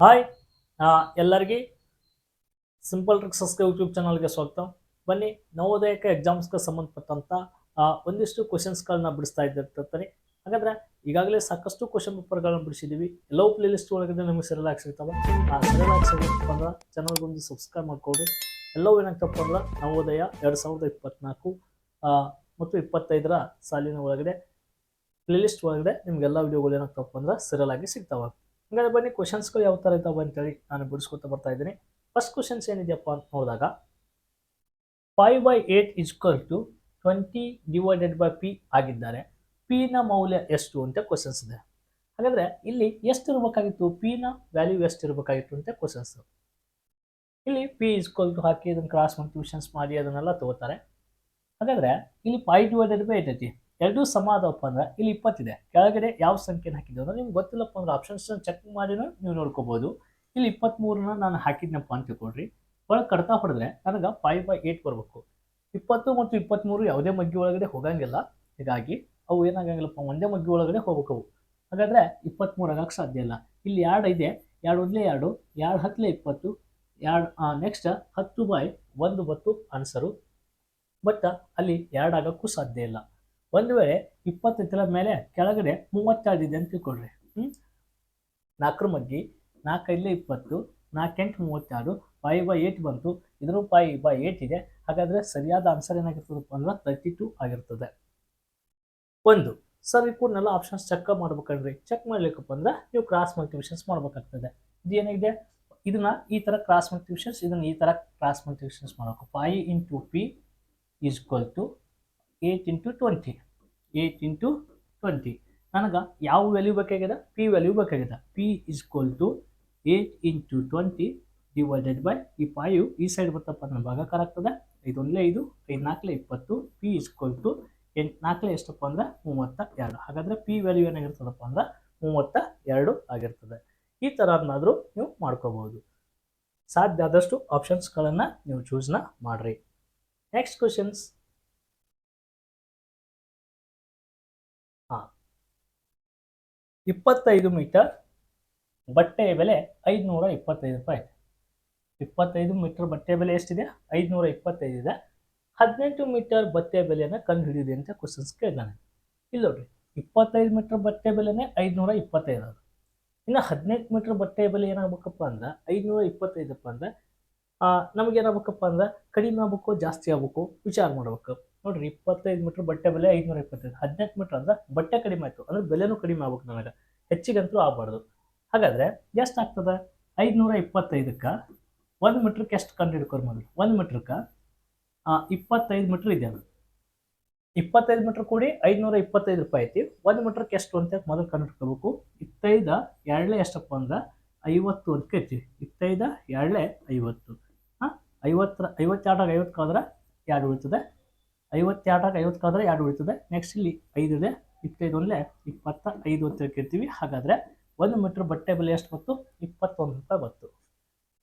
Hi ಎಲ್ಲರಿಗೆ simple ಟ್ರಿಕ್ಸಸ್ YouTube ಚಾನಲ್ಗೆ ಸ್ವಾಗತ. ಬನ್ನಿ ನವೋದಯಕ್ಕೆ ಎಕ್ಸಾಮ್ಸ್ಗೆ ಸಂಬಂಧಪಟ್ಟಂತ ಆ, ಒಂದಿಷ್ಟು ಕ್ವಶನ್ಸ್ಗಳನ್ನ ಬಿಡಿಸ್ತಾ ಇದ್ದಿರ್ತಾರೆ ಹಾಗಾದರೆ ಈಗಾಗಲೇ ಸಾಕಷ್ಟು ಕ್ವಶನ್ ಪೇಪರ್ಗಳನ್ನ ಬಿಡಿಸಿದ್ದೀವಿ ಎಲ್ಲೋ ಪ್ಲೇ ಲಿಸ್ಟ್ ಒಳಗಡೆ ನಿಮಗೆ ಸರಿಯಾಗಿ ಸಿಗ್ತಾವೆ. ಆ ಸರಿಯಾಗಿ ಸಿಗಬೇಕು ಅಂದ್ರೆ ಚಾನಲ್ಗೊಂದು ಸಬ್ಸ್ಕ್ರೈಬ್ ಮಾಡ್ಕೊಡಿ. ಎಲ್ಲವೂ ಏನಾಗ್ತಪ್ಪ ಅಂದ್ರೆ ನವೋದಯ ಎರಡು ಸಾವಿರದ ಇಪ್ಪತ್ನಾಲ್ಕು ಆ, ಮತ್ತು ಇಪ್ಪತ್ತೈದರ ಸಾಲಿನ ಒಳಗಡೆ ಪ್ಲೇ ಲಿಸ್ಟ್ ಒಳಗಡೆ ನಿಮಗೆಲ್ಲ ವಿಡಿಯೋಗಳು ಏನಾಗ್ತಪ್ಪ ಅಂದ್ರೆ ಆಗಿ ಸಿಗ್ತಾವೆ. ಹಂಗಾದ್ರೆ ಬನ್ನಿ ಕ್ವಶನ್ಸ್ಗಳು ಯಾವ ಥರ ಇದ್ದಾವೆ ಅಂತೇಳಿ ನಾನು ಬಿಡಿಸ್ಕೊತಾ ಬರ್ತಾ ಇದ್ದೀನಿ. ಫಸ್ಟ್ ಕ್ವಶನ್ಸ್ ಏನಿದೆಯಪ್ಪ ಅಂತ ನೋಡಿದಾಗ five by eight is equal to twenty divided by P ಆಗಿದ್ದಾರೆ. ಪಿ ನ ಮೌಲ್ಯ ಎಷ್ಟು ಅಂತ ಕ್ವಶನ್ಸ್ ಇದೆ. ಹಾಗಾದ್ರೆ ಇಲ್ಲಿ ಎಷ್ಟು ಇರಬೇಕಾಗಿತ್ತು? ಪಿ ನ ವ್ಯಾಲ್ಯೂ ಎಷ್ಟು ಇರಬೇಕಾಗಿತ್ತು ಅಂತ ಕ್ವಶನ್ಸ್ ಇಲ್ಲಿ ಪಿ ಇಸ್ಕಲ್ ಟು ಹಾಕಿ ಅದನ್ನು ಕ್ರಾಸ್ ಟ್ಯೂಷನ್ಸ್ ಮಾಡಿ, ಅದನ್ನೆಲ್ಲ ತಗೋತಾರೆ. ಹಾಗಾದ್ರೆ ಇಲ್ಲಿ ಫೈವ್ ಡಿವೈಡೆಡ್ ಬೈ ಏಟ್ ಐತಿ. ಎರಡೂ ಸಮ ಅದಪ್ಪ ಅಂದ್ರೆ ಇಲ್ಲಿ ಇಪ್ಪತ್ತಿದೆ. ಕೆಳಗಡೆ ಯಾವ ಸಂಖ್ಯೆನ ಹಾಕಿದ್ದೆ ಅಂದ್ರೆ ನಿಮ್ಗೆ ಗೊತ್ತಿಲ್ಲಪ್ಪ ಅಂದ್ರೆ ಆಪ್ಷನ್ಸ್ ಚೆಕ್ ಮಾಡಿನೂ ನೀವು ನೋಡ್ಕೋಬಹುದು ಇಲ್ಲಿ ಇಪ್ಪತ್ತ್ಮೂರನ್ನ ನಾನು ಹಾಕಿದ್ನಪ್ಪ ಅಂತ ತಿಳ್ಕೊಳ್ರಿ. ಒಳಗೆ ಕಡ್ತಾ ಹೊಡೆದ್ರೆ ನನಗೆ ಫೈವ್ ಬೈ ಏಯ್ಟ್ ಬರಬೇಕು. ಇಪ್ಪತ್ತು ಮತ್ತು ಇಪ್ಪತ್ತ್ಮೂರು ಯಾವುದೇ ಮಗ್ಗಿ ಒಳಗಡೆ ಹೋಗಂಗಿಲ್ಲ. ಹೀಗಾಗಿ ಅವು ಏನಾಗಂಗಿಲ್ಲಪ್ಪ ಒಂದೇ ಮಗ್ಗಿ ಒಳಗಡೆ ಹೋಗಬೇಕು ಹಾಗಾದ್ರೆ ಇಪ್ಪತ್ತ್ಮೂರು ಆಗಕ್ಕೆ ಸಾಧ್ಯ ಇಲ್ಲ. ಇಲ್ಲಿ ಎರಡು ಇದೆ. ಎರಡು ಒಂದ್ಲೇ ಎರಡು ಎರಡು ಹತ್ತಲೇ ಇಪ್ಪತ್ತು, ಎರಡು ನೆಕ್ಸ್ಟ್ ಹತ್ತು ಬೈ ಒಂದು ಬತ್ತು ಆನ್ಸರು ಬಟ್ ಅಲ್ಲಿ ಎರಡು ಆಗೋಕ್ಕೂ ಸಾಧ್ಯ ಇಲ್ಲ. ಒಂದು ವೇಳೆ ಇಪ್ಪತ್ತೈದರ ಮೇಲೆ ಕೆಳಗಡೆ ಮೂವತ್ತೆರಡು ಇದೆ ಅಂತ ತಿಳ್ಕೊಳ್ರಿ. ಹ್ಞೂ ನಾಲ್ಕರ ಮಗ್ಗಿ ನಾಲ್ಕೈದಲೇ ಇಪ್ಪತ್ತು, ನಾಲ್ಕೆಂಟು ಮೂವತ್ತಾರು ಫೈವ್ ಬೈ ಏಟ್ ಬಂತು. ಇದ್ರೂ ಫೈವ್ ಬೈ ಏಟ್ ಇದೆ. ಹಾಗಾದರೆ ಸರಿಯಾದ ಆನ್ಸರ್ ಏನಾಗಿರ್ತದಪ್ಪ ಅಂದ್ರೆ ತರ್ಟಿ ಟು ಆಗಿರ್ತದೆ. ಒಂದು ಸರ್ ಇವನ್ನೆಲ್ಲ ಆಪ್ಷನ್ಸ್ ಚೆಕ್ ಮಾಡ್ಬೇಕಂಡ್ರಿ ಚೆಕ್ ಮಾಡ್ಲಿಕ್ಕಪ್ಪ ಅಂದ್ರೆ ನೀವು ಕ್ರಾಸ್ ಮಲ್ಟಿವಿಷನ್ಸ್ ಮಾಡ್ಬೇಕಾಗ್ತದೆ. ಇದು ಏನಿದೆ ಇದನ್ನ ಈ ಥರ ಕ್ರಾಸ್ ಮಲ್ಟಿವಿಷನ್ಸ್ ಇದನ್ನ ಈ ಥರ ಕ್ರಾಸ್ ಮಲ್ಟಿವಿಷನ್ಸ್ ಮಾಡಬೇಕು. Five into P is to eight into twenty eight into twenty ನನಗೆ ಯಾವ ವ್ಯಾಲ್ಯೂ ಬೇಕಾಗಿದೆ? ಪಿ ವ್ಯಾಲ್ಯೂ ಬೇಕಾಗಿದೆ. P is equal to eight into twenty divided by ಈ ಫೈವ್ ಈ ಸೈಡ್ ಬರ್ತಪ್ಪ ನನ್ನ ಭಾಗಕಾರ ಆಗ್ತದೆ. ಐದು ಒಂದಲೇ ಐದು ಐದು ನಾಲ್ಕಲೇ ಇಪ್ಪತ್ತು. ಪಿ ಇಸ್ ಈಕ್ವಲ್ ಟು ಎಂಟು ನಾಲ್ಕಲೇ ಎಷ್ಟಪ್ಪ ಅಂದ್ರೆ ಮೂವತ್ತ ಎರಡು. ಹಾಗಾದರೆ ಪಿ ವ್ಯಾಲ್ಯೂ ಏನಾಗಿರ್ತದಪ್ಪ ಅಂದ್ರೆ ಮೂವತ್ತ ಎರಡು ಆಗಿರ್ತದೆ. ಈ ಥರನಾದರೂ ನೀವು ಮಾಡ್ಕೋಬೋದು ಸಾಧ್ಯ ಆದಷ್ಟು ಆಪ್ಷನ್ಸ್ಗಳನ್ನು ನೀವು ಚೂಸ್ನ ಮಾಡಿರಿ. ನೆಕ್ಸ್ಟ್ ಕ್ವಶನ್ಸ್ ಇಪ್ಪತ್ತೈದು ಮೀಟರ್ ಬಟ್ಟೆಯ ಬೆಲೆ ಐದುನೂರ ಇಪ್ಪತ್ತೈದು ರೂಪಾಯಿ. ಇಪ್ಪತ್ತೈದು ಮೀಟರ್ ಬಟ್ಟೆ ಬೆಲೆ ಎಷ್ಟಿದೆ? ಐದುನೂರ ಇಪ್ಪತ್ತೈದು ಇದೆ. ಹದಿನೆಂಟು ಮೀಟರ್ ಬಟ್ಟೆ ಬೆಲೆಯನ್ನು ಕಂಡು ಹಿಡಿದಿದೆ ಅಂತ ಕ್ವಶನ್ಸ್ ಕೇಳಿದಾನೆ ಇಲ್ಲಿ ಇಪ್ಪತ್ತೈದು ಮೀಟರ್ ಬಟ್ಟೆ ಬೆಲೆನೇ ಐದುನೂರ ಇಪ್ಪತ್ತೈದು ಅದು. ಇನ್ನು ಹದಿನೆಂಟು ಮೀಟರ್ ಬಟ್ಟೆ ಬೆಲೆ ಏನಾಗಬೇಕಪ್ಪ ಅಂದ್ರೆ ಐದುನೂರ ಇಪ್ಪತ್ತೈದಪ್ಪ ಅಂದ್ರೆ ನಮಗೇನಾಗಬೇಕಪ್ಪ ಅಂದ್ರೆ ಕಡಿಮೆ ಆಗ್ಬೇಕು, ಜಾಸ್ತಿ ಆಗ್ಬೇಕು, ವಿಚಾರ ಮಾಡ್ಬೇಕು. ನೋಡ್ರಿ ಇಪ್ಪತ್ತೈದು ಮೀಟರ್ ಬಟ್ಟೆ ಬೆಲೆ ಐದುನೂರ ಇಪ್ಪತ್ತೈದು ಹದಿನೆಂಟು ಮೀಟರ್ ಅಂದ್ರೆ ಬಟ್ಟೆ ಕಡಿಮೆ ಆಯಿತು. ಅಂದ್ರೆ ಬೆಲೆನೂ ಕಡಿಮೆ ಆಗ್ಬೇಕು ನನಗೆ ಹೆಚ್ಚಿಗಂತೂ ಆಗ್ಬಾರ್ದು. ಹಾಗಾದ್ರೆ ಎಷ್ಟು ಆಗ್ತದೆ? ಐದುನೂರ ಇಪ್ಪತ್ತೈದಕ್ಕೆ ಒಂದು ಮೀಟ್ರಕ್ಕೆ ಎಷ್ಟು ಕಂಡು ಹಿಡ್ಕೊರ್ ಮೊದಲು? ಒಂದು ಮೀಟ್ರಕ್ಕೆ ಇಪ್ಪತ್ತೈದು ಮೀಟ್ರ್ ಇದೆ ಅದು ಇಪ್ಪತ್ತೈದು ಮೀಟ್ರ್ ಕೂಡಿ ಐದುನೂರ ಇಪ್ಪತ್ತೈದು ರೂಪಾಯಿ ಐತಿ. ಒಂದು ಮೀಟ್ರಕ್ಕೆ ಎಷ್ಟು ಅಂತ ಮೊದಲು ಕಂಡು ಹಿಡ್ಕೋಬೇಕು. ಇತ್ತೈದ ಎರಡಲೇ ಎಷ್ಟಪ್ಪ ಅಂದ್ರೆ ಐವತ್ತು ಅಂತ ಐತಿ. ಇತ್ತೈದ ಎರಡಲೇ ಐವತ್ತು. ಹಾಂ? ಐವತ್ತರ, ಐವತ್ತೆರಡಾಗ ಐವತ್ತು ಕಳೆದ್ರೆ ಎರಡು ಉಳಿತದೆ. ಐವತ್ತೆರಡಾಗ ಐವತ್ತು ಕಳೆದ್ರೆ ಎರಡು ಉಳಿತದೆ. ನೆಕ್ಸ್ಟ್ ಇಲ್ಲಿ ಐದು ಇದೆ. ಇಪ್ಪತ್ತೈದು ಒಂದಲೇ ಇಪ್ಪತ್ತ ಐದು ಅಂತ ಕೇಳ್ತೀವಿ ಹಾಗಾದರೆ ಒಂದು ಮೀಟ್ರ್ ಬಟ್ಟೆ ಬೆಲೆ ಎಷ್ಟು ಬಂತು? ಇಪ್ಪತ್ತೊಂದು ರೂಪಾಯಿ ಬಂತು.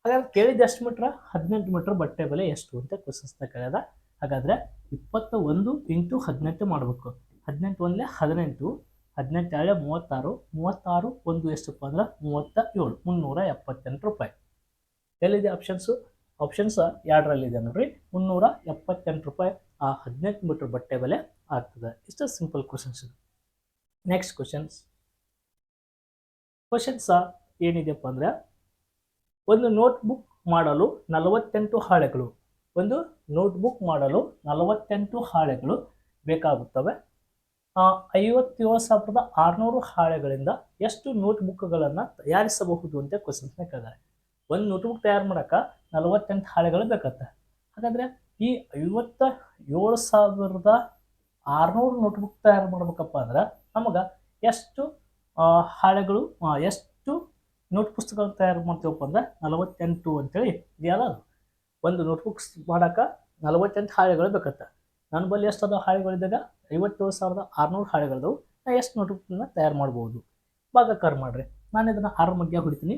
ಹಾಗಾದ್ರೆ ಕೇಳಿದ ಎಷ್ಟು ಮೀಟ್ರ್ ಹದಿನೆಂಟು ಮೀಟ್ರ್ ಬಟ್ಟೆ ಬೆಲೆ ಎಷ್ಟು ಅಂತ ಕ್ವಶನ್ಸ್ನ ಕೇಳಿದ ಹಾಗಾದರೆ ಇಪ್ಪತ್ತ ಒಂದು ಇಂಟು ಹದಿನೆಂಟು ಮಾಡಬೇಕು. ಹದಿನೆಂಟು ಒಂದಲೇ ಹದಿನೆಂಟು ಹದಿನೆಂಟು ಎರಡೇ ಮೂವತ್ತಾರು ಮೂವತ್ತಾರು ಒಂದು ಎಷ್ಟಪ್ಪ ಅಂದ್ರೆ ಮೂವತ್ತ ಏಳು, ಮುನ್ನೂರ ಎಪ್ಪತ್ತೆಂಟು ರೂಪಾಯಿ. ಎಲ್ಲಿದೆ ಆಪ್ಷನ್ಸು ಆಪ್ಷನ್ಸ್ ಎರಡರಲ್ಲಿದೆ ನೋಡ್ರಿ. ಮುನ್ನೂರ ಎಪ್ಪತ್ತೆಂಟು ರೂಪಾಯಿ ಆ ಹದಿನೆಂಟು ಮೀಟ್ರ್ ಬಟ್ಟೆ ಬೆಲೆ ಆಗ್ತದೆ. ಇಷ್ಟು simple questions next questions questions ಏನಿದೆಯಪ್ಪ ಅಂದರೆ, ಒಂದು ನೋಟ್ಬುಕ್ ಮಾಡಲು ನಲವತ್ತೆಂಟು ಹಾಳೆಗಳು. ಒಂದು ನೋಟ್ಬುಕ್ ಮಾಡಲು ನಲವತ್ತೆಂಟು ಹಾಳೆಗಳು ಬೇಕಾಗುತ್ತವೆ. ಐವತ್ತೇಳು ಸಾವಿರದ ಆರುನೂರು ಹಾಳೆಗಳಿಂದ ಎಷ್ಟು ನೋಟ್ಬುಕ್ಗಳನ್ನು ತಯಾರಿಸಬಹುದು ಅಂತ ಕ್ವಶನ್ಸ್ನ ಕೇಳಿದ್ದಾರೆ. ಒಂದು ನೋಟ್ಬುಕ್ ತಯಾರು ಮಾಡೋಕೆ ನಲವತ್ತೆಂಟು ಹಾಳೆಗಳು ಬೇಕತ್ತೆ. ಹಾಗಾದರೆ ಈ ಐವತ್ತ ಏಳು ಸಾವಿರದ ಆರುನೂರು ನೋಟ್ಬುಕ್ ತಯಾರು ಮಾಡ್ಬೇಕಪ್ಪ ಅಂದ್ರೆ ನಮಗೆ ಎಷ್ಟು ಹಾಳೆಗಳು ಎಷ್ಟು ನೋಟ್ ಪುಸ್ತಕಗಳು ತಯಾರು ಮಾಡ್ತೀವಪ್ಪ ಅಂದ್ರೆ ನಲವತ್ತೆಂಟು ಅಂತೇಳಿ ಇದೆಯಲ್ಲ ಅದು. ಒಂದು ನೋಟ್ಬುಕ್ಸ್ ಮಾಡೋಕೆ ನಲವತ್ತೆಂಟು ಹಾಳೆಗಳು ಬೇಕತ್ತೆ. ನನ್ನ ಬಳಿ ಎಷ್ಟು ಅದಾವ ಹಾಳೆಗಳಿದ್ದಾಗ? ಐವತ್ತೇಳು ಸಾವಿರದ ಆರುನೂರು ಹಾಳೆಗಳಿದ್ದವು ನಾ ಎಷ್ಟು ನೋಟ್ಬುಕ್ನ ತಯಾರು ಮಾಡ್ಬೋದು? ಭಾಗಾಕಾರ ಮಾಡಿರಿ. ನಾನು ಇದನ್ನು ಆರು ಮಧ್ಯ ಹೊಡಿತೀನಿ.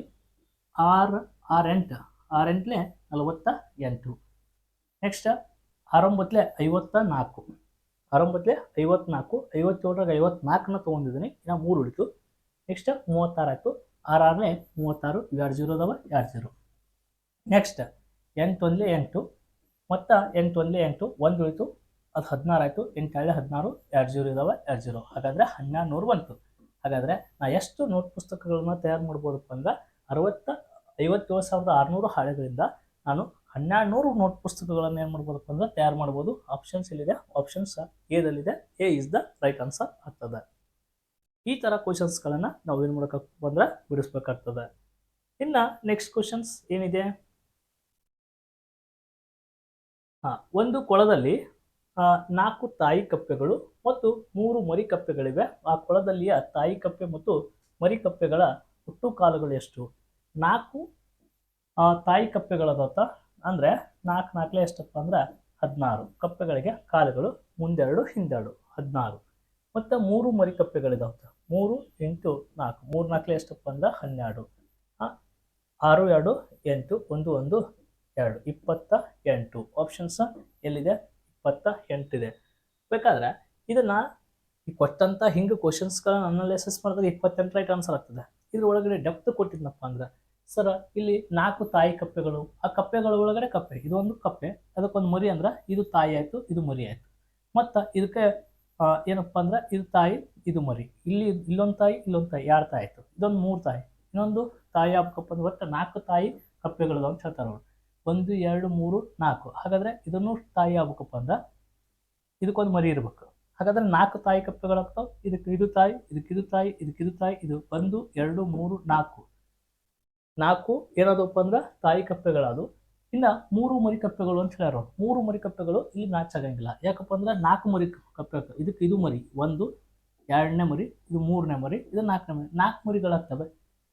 ಆರು ಆರು ಎಂಟು. ಆರು ಎಂಟ್ಲೆ ನಲವತ್ತ ಎಂಟು ನೆಕ್ಸ್ಟ್ ಆರಂಭತ್ಲೆ ಐವತ್ತ ನಾಲ್ಕು ಆರಂಭತ್ಲೆ ಐವತ್ನಾಲ್ಕು ಐವತ್ತೇಳರಾಗ ಐವತ್ನಾಲ್ಕನ್ನ ತೊಗೊಂಡಿದ್ದೀನಿ. ಇನ್ನು ಮೂರು ಉಳಿತು. ನೆಕ್ಸ್ಟ್ ಮೂವತ್ತಾರು ಆಯಿತು. ಆರಾರನೇ ಮೂವತ್ತಾರು, ಎರಡು ಜೀರೋ ಅದಾವ, ಎರಡು ಜೀರೋ. ನೆಕ್ಸ್ಟ್ ಎಂಟು ಒಂದ್ಲೆ ಎಂಟು. ಮತ್ತು ಎಂಟು ಒಂದಲೇ ಎಂಟು, ಒಂದು ಉಳಿತು. ಅದು ಹದಿನಾರು ಆಯಿತು. ಎಂಟು ಏಳೆ ಹದಿನಾರು, ಎರಡು ಜೀರೋ ಇದಾವೆ, ಎರಡು ಜೀರೋ. ಹಾಗಾದರೆ ಹನ್ನೆರಡು ನೂರು ಬಂತು. ಹಾಗಾದರೆ ನಾ ಎಷ್ಟು ನೋಟ್ ಪುಸ್ತಕಗಳನ್ನ ತಯಾರು ಮಾಡ್ಬೋದಪ್ಪ ಅಂದ್ರೆ ಅರವತ್ತ ಐವತ್ತೇಳು ಸಾವಿರದ ಆರುನೂರು ಹಾಳೆಗಳಿಂದ ನಾನು ಹನ್ನೆರಡು ನೂರು ನೋಟ್ ಪುಸ್ತಕಗಳನ್ನು ಏನು ಮಾಡ್ಬೋದಪ್ಪ ಅಂದ್ರೆ ತಯಾರು ಮಾಡ್ಬೋದು. ಆಪ್ಷನ್ಸ್ ಎಲ್ಲಿದೆ? Options ಎದಲ್ಲಿದೆ? A is the right answer ಆಗ್ತದೆ. ಈ ಥರ ಕ್ವಶನ್ಸ್ಗಳನ್ನು ನಾವು ಏನು ಮಾಡೋಕೆ ಬಂದ್ರೆ ಬಿಡಿಸ್ಬೇಕಾಗ್ತದೆ. ಇನ್ನು ನೆಕ್ಸ್ಟ್ ಕ್ವಶನ್ಸ್ ಏನಿದೆ? ಹಾಂ, ಒಂದು ಕೊಳದಲ್ಲಿ ನಾಲ್ಕು ತಾಯಿ ಕಪ್ಪೆಗಳು ಮತ್ತು ಮೂರು ಮರಿ ಕಪ್ಪೆಗಳಿವೆ. ಆ ಕೊಳದಲ್ಲಿಯ ತಾಯಿ ಕಪ್ಪೆ ಮತ್ತು ಮರಿ ಕಪ್ಪೆಗಳ ಹುಟ್ಟು ಕಾಲುಗಳು ಎಷ್ಟು? ನಾಲ್ಕು ತಾಯಿ ಕಪ್ಪೆಗಳದತ್ತ ಅಂದರೆ ನಾಲ್ಕು ನಾಲ್ಕಲೇ ಎಷ್ಟಪ್ಪ ಅಂದ್ರೆ ಹದಿನಾರು. ಕಪ್ಪೆಗಳಿಗೆ ಕಾಲುಗಳು ಮುಂದೆರಡು, ಹಿಂದೆರಡು, ಹದಿನಾರು. ಮತ್ತು ಮೂರು ಮರಿ ಕಪ್ಪೆಗಳಿದಾವೆ ಮೂರು ಎಂಟು ನಾಲ್ಕು. ಮೂರು ನಾಲ್ಕಲೇ ಎಷ್ಟಪ್ಪ ಅಂದ್ರೆ ಹನ್ನೆರಡು. ಆರು, ಎರಡು, ಎಂಟು, ಒಂದು ಒಂದು, ಎರಡು. ಇಪ್ಪತ್ತ ಎಂಟು. ಆಪ್ಷನ್ಸ್ ಎಲ್ಲಿದೆ? ಇಪ್ಪತ್ತ ಎಂಟಿದೆ. ಬೇಕಾದ್ರೆ ಇದನ್ನ ಈ ಕೊಟ್ಟಂಥ ಹಿಂಗೆ ಕ್ವಶನ್ಸ್ಗಳನ್ನ ಅನಾಲಿಸಿಸ್ ಮಾಡಿದ್ರೆ ಇಪ್ಪತ್ತೆಂಟು ರೈಟ್ ಆನ್ಸರ್ ಆಗ್ತದೆ. ಇದ್ರ ಒಳಗಡೆ ಡೆಪ್ತ್ ಕೊಟ್ಟಿದ್ನಪ್ಪ ಅಂದ್ರೆ ಸರ್, ಇಲ್ಲಿ ನಾಲ್ಕು ತಾಯಿ ಕಪ್ಪೆಗಳು, ಆ ಕಪ್ಪೆಗಳ ಒಳಗಡೆ ಕಪ್ಪೆ, ಇದೊಂದು ಕಪ್ಪೆ, ಅದಕ್ಕೊಂದು ಮರಿ ಅಂದ್ರೆ ಇದು ತಾಯಿ ಆಯಿತು, ಇದು ಮರಿ ಆಯಿತು. ಮತ್ತು ಇದಕ್ಕೆ ಏನಪ್ಪ ಅಂದ್ರೆ ಇದು ತಾಯಿ, ಇದು ಮರಿ. ಇಲ್ಲಿ ಇಲ್ಲೊಂದು ತಾಯಿ ಇಲ್ಲೊಂದು ತಾಯಿ ಎರಡು ತಾಯಿ ಆಯಿತು? ಇದೊಂದು ಮೂರು ತಾಯಿ. ಇನ್ನೊಂದು ತಾಯಿ ಆಗ್ಬೇಕಪ್ಪ ಅಂದ್ರೆ ಒಟ್ಟು ನಾಲ್ಕು ತಾಯಿ ಕಪ್ಪೆಗಳು ಅಂತ ಹೇಳ್ತಾರೆ ಅವ್ರು. ಒಂದು, ಎರಡು, ಮೂರು, ನಾಲ್ಕು. ಹಾಗಾದ್ರೆ ಇದನ್ನು ತಾಯಿ ಆಗ್ಬೇಕಪ್ಪ ಅಂದ್ರೆ ಇದಕ್ಕೊಂದು ಮರಿ ಇರ್ಬೇಕು. ಹಾಗಾದ್ರೆ ನಾಲ್ಕು ತಾಯಿ ಕಪ್ಪೆಗಳಾಗ್ತಾವೆ, ಇದಕ್ಕೆ ಇದು ತಾಯಿ ಇದಕ್ಕಿದು ಇದು ತಾಯಿ ಇದಕ್ಕಿದು ಇದು ತಾಯಿ, ಇದು ಒಂದು, ಎರಡು, ಮೂರು, ನಾಲ್ಕು. ನಾಲ್ಕು ಏನಾದಪ್ಪ ಅಂದ್ರೆ ತಾಯಿ ಕಪ್ಪೆಗಳದು. ಇನ್ನ ಮೂರು ಮರಿ ಕಪ್ಪೆಗಳು ಅಂತ ಹೇಳ್ಯಾರ. ಮೂರು ಮರಿ ಕಪ್ಪೆಗಳು ಇಲ್ಲಿ ಮ್ಯಾಚ್ ಆಗಂಗಿಲ್ಲ. ಯಾಕಪ್ಪ ಅಂದ್ರೆ ನಾಲ್ಕು ಮರಿ ಕಪ್ಪೆ ಇದಕ್ಕೆ ಇದು ಮರಿ. ಒಂದು, ಎರಡನೇ ಮರಿ, ಇದು ಮೂರನೇ ಮರಿ, ಇದು ನಾಲ್ಕನೇ ಮರಿ. ನಾಲ್ಕು ಮರಿಗಳಾಗ್ತವೆ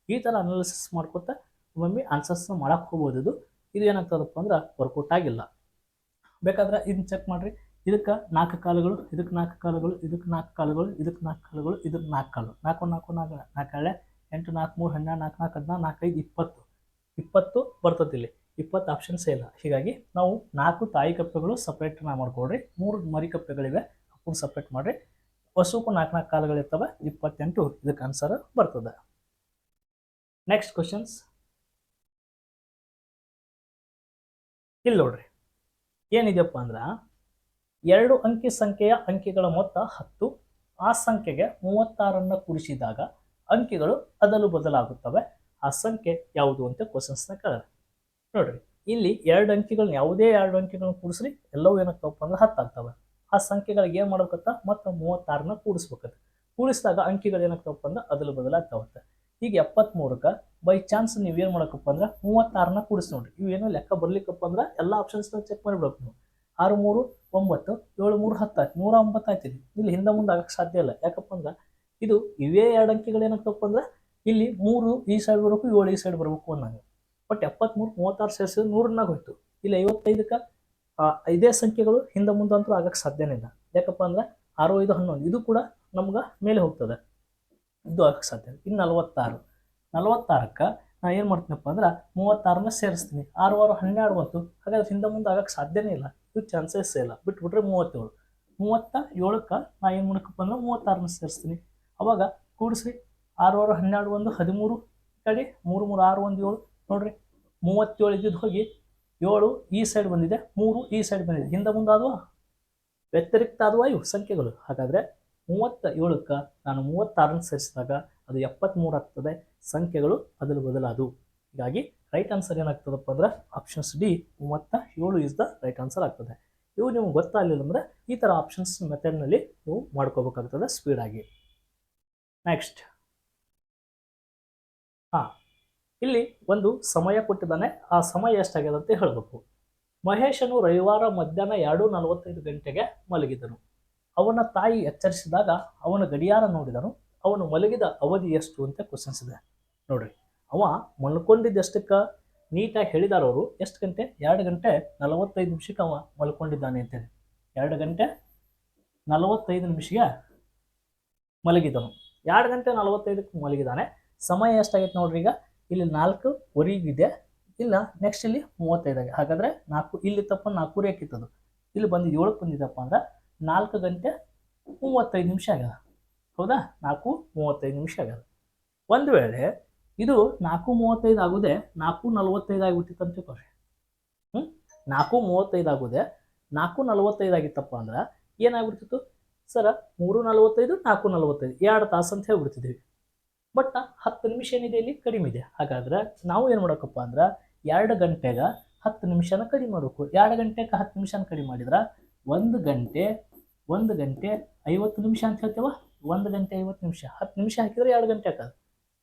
ಈ ಥರ ಅನಾಲಿಸಿಸ್ ಮಾಡ್ಕೊತ ಒಮ್ಮೊಮ್ಮೆ ಆನ್ಸರ್ಸ್ನ ಮಾಡಕ್ಕೆ ಹೋಗ್ಬೋದು ಇದು. ಇದು ಏನಾಗ್ತದಪ್ಪ ಅಂದ್ರೆ ವರ್ಕೌಟ್ ಆಗಿಲ್ಲ. ಬೇಕಾದ್ರೆ ಇದನ್ನ ಚೆಕ್ ಮಾಡಿರಿ. ಇದಕ್ಕೆ ನಾಲ್ಕು ಕಾಲುಗಳು, ಇದಕ್ಕೆ ನಾಲ್ಕು ಕಾಲುಗಳು, ಇದಕ್ಕೆ ನಾಲ್ಕು ಕಾಲುಗಳು, ಇದಕ್ಕೆ ನಾಲ್ಕು ಕಾಲುಗಳು, ಇದಕ್ಕೆ ನಾಲ್ಕು ಕಾಲು. ನಾಲ್ಕು ನಾಲ್ಕು ನಾಲ್ಕು ನಾಲ್ಕು ಎಂಟು, ನಾಲ್ಕು, ಮೂರು, ಹನ್ನೆರಡು, ನಾಲ್ಕು ನಾಲ್ಕು, ಹದಿನಾರು ನಾಲ್ಕೈದು ಇಪ್ಪತ್ತು. ಇಪ್ಪತ್ತು ಬರ್ತದೆ ಇಲ್ಲಿ. ಇಪ್ಪತ್ತು ಆಪ್ಷನ್ಸೇ ಇಲ್ಲ. ಹೀಗಾಗಿ ನಾವು ನಾಲ್ಕು ತಾಯಿ ಕಪ್ಪೆಗಳು ಸಪ್ರೇಟ್ ಮಾಡ್ಕೊಡ್ರಿ ಮೂರು ಮರಿ ಕಪ್ಪೆಗಳಿವೆ ಅವಕ್ಕೂ ಸಪ್ರೇಟ್ ಮಾಡಿರಿ. ಹಸುಕು ನಾಲ್ಕು ನಾಲ್ಕು ಕಾಲುಗಳಿರ್ತವೆ ಇಪ್ಪತ್ತೆಂಟು ಇದಕ್ಕೆ ಆನ್ಸರ್ ಬರ್ತದೆ. ನೆಕ್ಸ್ಟ್ ಕ್ವಶನ್ಸ್ ಇಲ್ಲಿ ನೋಡ್ರಿ. ಏನಿದೆಯಪ್ಪ ಅಂದ್ರೆ, ಎರಡು ಅಂಕಿ ಸಂಖ್ಯೆಯ ಅಂಕಿಗಳ ಮೊತ್ತ ಹತ್ತು. ಆ ಸಂಖ್ಯೆಗೆ ಮೂವತ್ತಾರನ್ನು ಕೂಡಿಸಿದಾಗ ಅಂಕಿಗಳು ಅದಲು ಬದಲಾಗುತ್ತವೆ. ಆ ಸಂಖ್ಯೆ ಯಾವುದು ಅಂತ ಕ್ವಶನ್ಸ್ನ ಕೇಳಿದೆ ನೋಡ್ರಿ, ಇಲ್ಲಿ ಎರಡು ಅಂಕಿಗಳನ್ನ, ಯಾವುದೇ ಎರಡು ಅಂಕಿಗಳನ್ನ ಕೂಡಿಸ್ರಿ, ಎಲ್ಲವೂ ಏನಾಗ್ತಾವಪ್ಪ ಅಂದ್ರೆ ಹತ್ತಾಗ್ತವೆ ಆ ಸಂಖ್ಯೆಗಳಿಗೆ ಏನು ಮಾಡ್ಬೇಕತ್ತ ಮತ್ತು ಮೂವತ್ತಾರನ್ನ ಕೂಡಿಸ್ಬೇಕತ್ತ ಕೂಡಿಸಿದಾಗ ಅಂಕಿಗಳು ಏನಾಗ್ತಾವಪ್ಪ ಅಂದ್ರೆ ಅದಲು ಬದಲಾಗ್ತಾವತ್ತೆ ಈಗ ಎಪ್ಪತ್ತ್ಮೂರಕ್ಕೆ ಬೈ ಚಾನ್ಸ್ ನೀವು ಏನು ಮಾಡಕಪ್ಪ ಅಂದ್ರೆ ಮೂವತ್ತಾರನ್ನ ಕೂಡಿಸಿ ನೋಡ್ರಿ. ಇವೇನು ಲೆಕ್ಕ ಬರ್ಲಿಕ್ಕಪ್ಪ ಅಂದ್ರೆ ಎಲ್ಲ ಆಪ್ಷನ್ಸ್ನ ಚೆಕ್ ಮಾಡ್ಬೇಕು ನೀವು. ಆರು ಮೂರು ಒಂಬತ್ತು, ಏಳು ಮೂರು ಹತ್ತು ನೂರ ಒಂಬತ್ತು ಆಯ್ತು ಇಲ್ಲಿ ಹಿಂದೆ ಮುಂದೆ ಆಗಕ್ಕೆ ಸಾಧ್ಯ ಇಲ್ಲ. ಯಾಕಪ್ಪ ಅಂದ್ರೆ ಇದು ಇವೇ ಎರಡು ಅಂಕಿಗಳು ಏನಾಗ್ತವಪ್ಪ ಅಂದ್ರೆ ಇಲ್ಲಿ ಮೂರು ಈ ಸೈಡ್ ಬರಬೇಕು, ಏಳು ಈ ಸೈಡ್ ಬರಬೇಕು ಅನ್ನಂಗೆ. ಬಟ್ ಎಪ್ಪತ್ತ್ಮೂರು ಮೂವತ್ತಾರು ಸೇರಿಸಿದ್ರೆ ನೂರನ್ನಾಗ ಹೋಯ್ತು. ಇಲ್ಲಿ ಐವತ್ತೈದಕ್ಕೆ ಇದೇ ಸಂಖ್ಯೆಗಳು ಹಿಂದೆ ಮುಂದಂತೂ ಆಗಕ್ಕೆ ಸಾಧ್ಯನೇ ಇಲ್ಲ. ಯಾಕಪ್ಪ ಅಂದ್ರೆ ಆರು, ಐದು, ಹನ್ನೊಂದು, ಇದು ಕೂಡ ನಮ್ಗೆ ಮೇಲೆ ಹೋಗ್ತದೆ. ಇದು ಆಗಕ್ಕೆ ಸಾಧ್ಯ. ಇನ್ನು ನಲವತ್ತಾರು. ನಲವತ್ತಾರಕ್ಕೆ ನಾ ಏನು ಮಾಡ್ತೀನಪ್ಪ ಅಂದ್ರೆ ಮೂವತ್ತಾರನ್ನ ಸೇರಿಸ್ತೀನಿ. ಆರು ಆರು, ಹನ್ನೆರಡು ಬಂತು. ಹಾಗಾದ್ರೆ ಹಿಂದೆ ಮುಂದೆ ಆಗಕ್ಕೆ ಸಾಧ್ಯನೇ ಇಲ್ಲ. ಇದು ಚಾನ್ಸಸ್ ಇಲ್ಲ. ಬಿಟ್ಬಿಟ್ರೆ ಮೂವತ್ತೇಳು. ಮೂವತ್ತ ಏಳಕ್ಕೆ ನಾ ಏನು ಮಾಡಕ್ಕಪ್ಪ ಅಂದ್ರೆ ಮೂವತ್ತಾರನ್ನ ಸೇರಿಸ್ತೀನಿ. ಅವಾಗ ಕೂಡಿಸ್ರಿ ಆರು ಆರು ಹನ್ನೆರಡು ಒಂದು ಹದಿಮೂರು ಕಡೆ ಮೂರು ಮೂರು ಆರು ಒಂದು ಏಳು ನೋಡ್ರಿ. ಮೂವತ್ತೇಳು ಇದ್ದಿದ್ದು ಹೋಗಿ ಏಳು ಈ ಸೈಡ್ ಬಂದಿದೆ, ಮೂರು ಈ ಸೈಡ್ ಬಂದಿದೆ. ಹಿಂದೆ ಮುಂದಾದವು ವ್ಯತಿರಿಕ್ತ ಆದವು ಇವು ಸಂಖ್ಯೆಗಳು. ಹಾಗಾದರೆ ಮೂವತ್ತ ಏಳಕ್ಕೆ ನಾನು ಮೂವತ್ತಾರನ್ನು ಸೇರಿಸಿದಾಗ ಅದು ಎಪ್ಪತ್ತ್ಮೂರು ಆಗ್ತದೆ, ಸಂಖ್ಯೆಗಳು ಅದಲು ಬದಲಾದವು. ಹೀಗಾಗಿ ರೈಟ್ ಆನ್ಸರ್ ಏನಾಗ್ತದಪ್ಪ ಅಂದ್ರೆ ಆಪ್ಷನ್ಸ್ ಡಿ ಮೂವತ್ತ ಏಳು ಇಸ್ ದ ರೈಟ್ ಆನ್ಸರ್ ಆಗ್ತದೆ. ಇವು ನಿಮ್ಗೆ ಗೊತ್ತಾಗಲಿಲ್ಲ ಅಂದರೆ ಈ ಥರ ಆಪ್ಷನ್ಸ್ ಮೆಥಡ್ನಲ್ಲಿ ನೀವು ಮಾಡ್ಕೋಬೇಕಾಗ್ತದೆ ಸ್ಪೀಡಾಗಿ ನೆಕ್ಸ್ಟ್ ಹಾಂ, ಇಲ್ಲಿ ಒಂದು ಸಮಯ ಕೊಟ್ಟಿದ್ದಾನೆ. ಆ ಸಮಯ ಎಷ್ಟಾಗಿದೆ ಅಂತ ಹೇಳಬೇಕು. ಮಹೇಶನು ರವಿವಾರ ಮಧ್ಯಾಹ್ನ ಎರಡು ನಲವತ್ತೈದು ಗಂಟೆಗೆ ಮಲಗಿದನು. ಅವನ ತಾಯಿ ಎಚ್ಚರಿಸಿದಾಗ ಅವನ ಗಡಿಯಾರ ನೋಡಿದನು. ಅವನು ಮಲಗಿದ ಅವಧಿ ಎಷ್ಟು ಅಂತ ಕ್ವಶನ್ಸ್ ಇದೆ. ನೋಡ್ರಿ, ಅವ ಮಲ್ಕೊಂಡಿದ್ದಷ್ಟಕ್ಕೆ ನೀಟಾಗಿ ಹೇಳಿದಾರವರು ಎಷ್ಟು ಗಂಟೆ? ಎರಡು ಗಂಟೆ ನಲವತ್ತೈದು ನಿಮಿಷಕ್ಕೆ ಅವ ಮಲ್ಕೊಂಡಿದ್ದಾನೆ ಅಂತೇಳಿ. ಎರಡು ಗಂಟೆ ನಲವತ್ತೈದು ನಿಮಿಷಕ್ಕೆ ಮಲಗಿದನು. ಎರಡು ಗಂಟೆ ನಲವತ್ತೈದಕ್ಕೆ ಮಲಗಿದ್ದಾನೆ ಸಮಯ ಎಷ್ಟಾಗೈತೆ ನೋಡ್ರಿ ಈಗ? ಇಲ್ಲಿ ನಾಲ್ಕು ವರೆಗಿದೆ ಇಲ್ಲ ನೆಕ್ಸ್ಟ್ ಇಲ್ಲಿ ಮೂವತ್ತೈದಾಗೆ ಹಾಗಾದರೆ ನಾಲ್ಕು, ಇಲ್ಲಿ ತಪ್ಪ ನಾಲ್ಕೂವರೆ ಹಾಕಿತ್ತದು ಇಲ್ಲಿ ಬಂದು ಏಳಕ್ಕೆ ಬಂದಿದ್ದಪ್ಪ ಅಂದ್ರೆ ನಾಲ್ಕು ಗಂಟೆ ಮೂವತ್ತೈದು ನಿಮಿಷ ಆಗ್ಯದ. ಹೌದಾ? ನಾಲ್ಕು, ಮೂವತ್ತೈದು ನಿಮಿಷ ಆಗ್ಯದ. ಒಂದು ವೇಳೆ ಇದು ನಾಲ್ಕು, ಮೂವತ್ತೈದು ಆಗೋದೆ ನಾಲ್ಕು, ನಲವತ್ತೈದು ಆಗಿಬಿಟ್ಟಿತ್ತು ಅಂತ ತಿಳ್ಕೊಳ್ರಿ ಹ್ಞೂ ನಾಲ್ಕು, ಮೂವತ್ತೈದು ಆಗೋದೆ ನಾಲ್ಕು, ನಲವತ್ತೈದು ಆಗಿತ್ತಪ್ಪ ಅಂದ್ರೆ ಏನಾಗ್ಬಿಡ್ತಿತ್ತು? ಸರ ಮೂರು ನಲವತ್ತೈದು, ನಾಲ್ಕು ನಲವತ್ತೈದು, ಎರಡು ತಾಸು ಅಂತ ಹೇಳ್ಬಿಡ್ತಿದ್ದೀವಿ. ಬಟ್ ಹತ್ತು ನಿಮಿಷ ಏನಿದೆ ಇಲ್ಲಿ? ಕಡಿಮೆ ಇದೆ. ಹಾಗಾದ್ರೆ ನಾವು ಏನು ಮಾಡೋಕಪ್ಪ ಅಂದ್ರೆ ಎರಡು ಗಂಟೆಗೆ ಹತ್ತು ನಿಮಿಷನ ಕಡಿಮೆ ಮಾಡಬೇಕು. ಎರಡು ಗಂಟೆಗೆ ಹತ್ತು ನಿಮಿಷನ ಕಡಿಮೆ ಮಾಡಿದ್ರೆ ಒಂದು ಗಂಟೆ ಒಂದು ಗಂಟೆ ಐವತ್ತು ನಿಮಿಷ ಅಂತ ಹೇಳ್ತೇವ? ಒಂದು ಗಂಟೆ ಐವತ್ತು ನಿಮಿಷ. ಹತ್ತು ನಿಮಿಷ ಹಾಕಿದ್ರೆ ಎರಡು ಗಂಟೆ ಹಾಕೋದು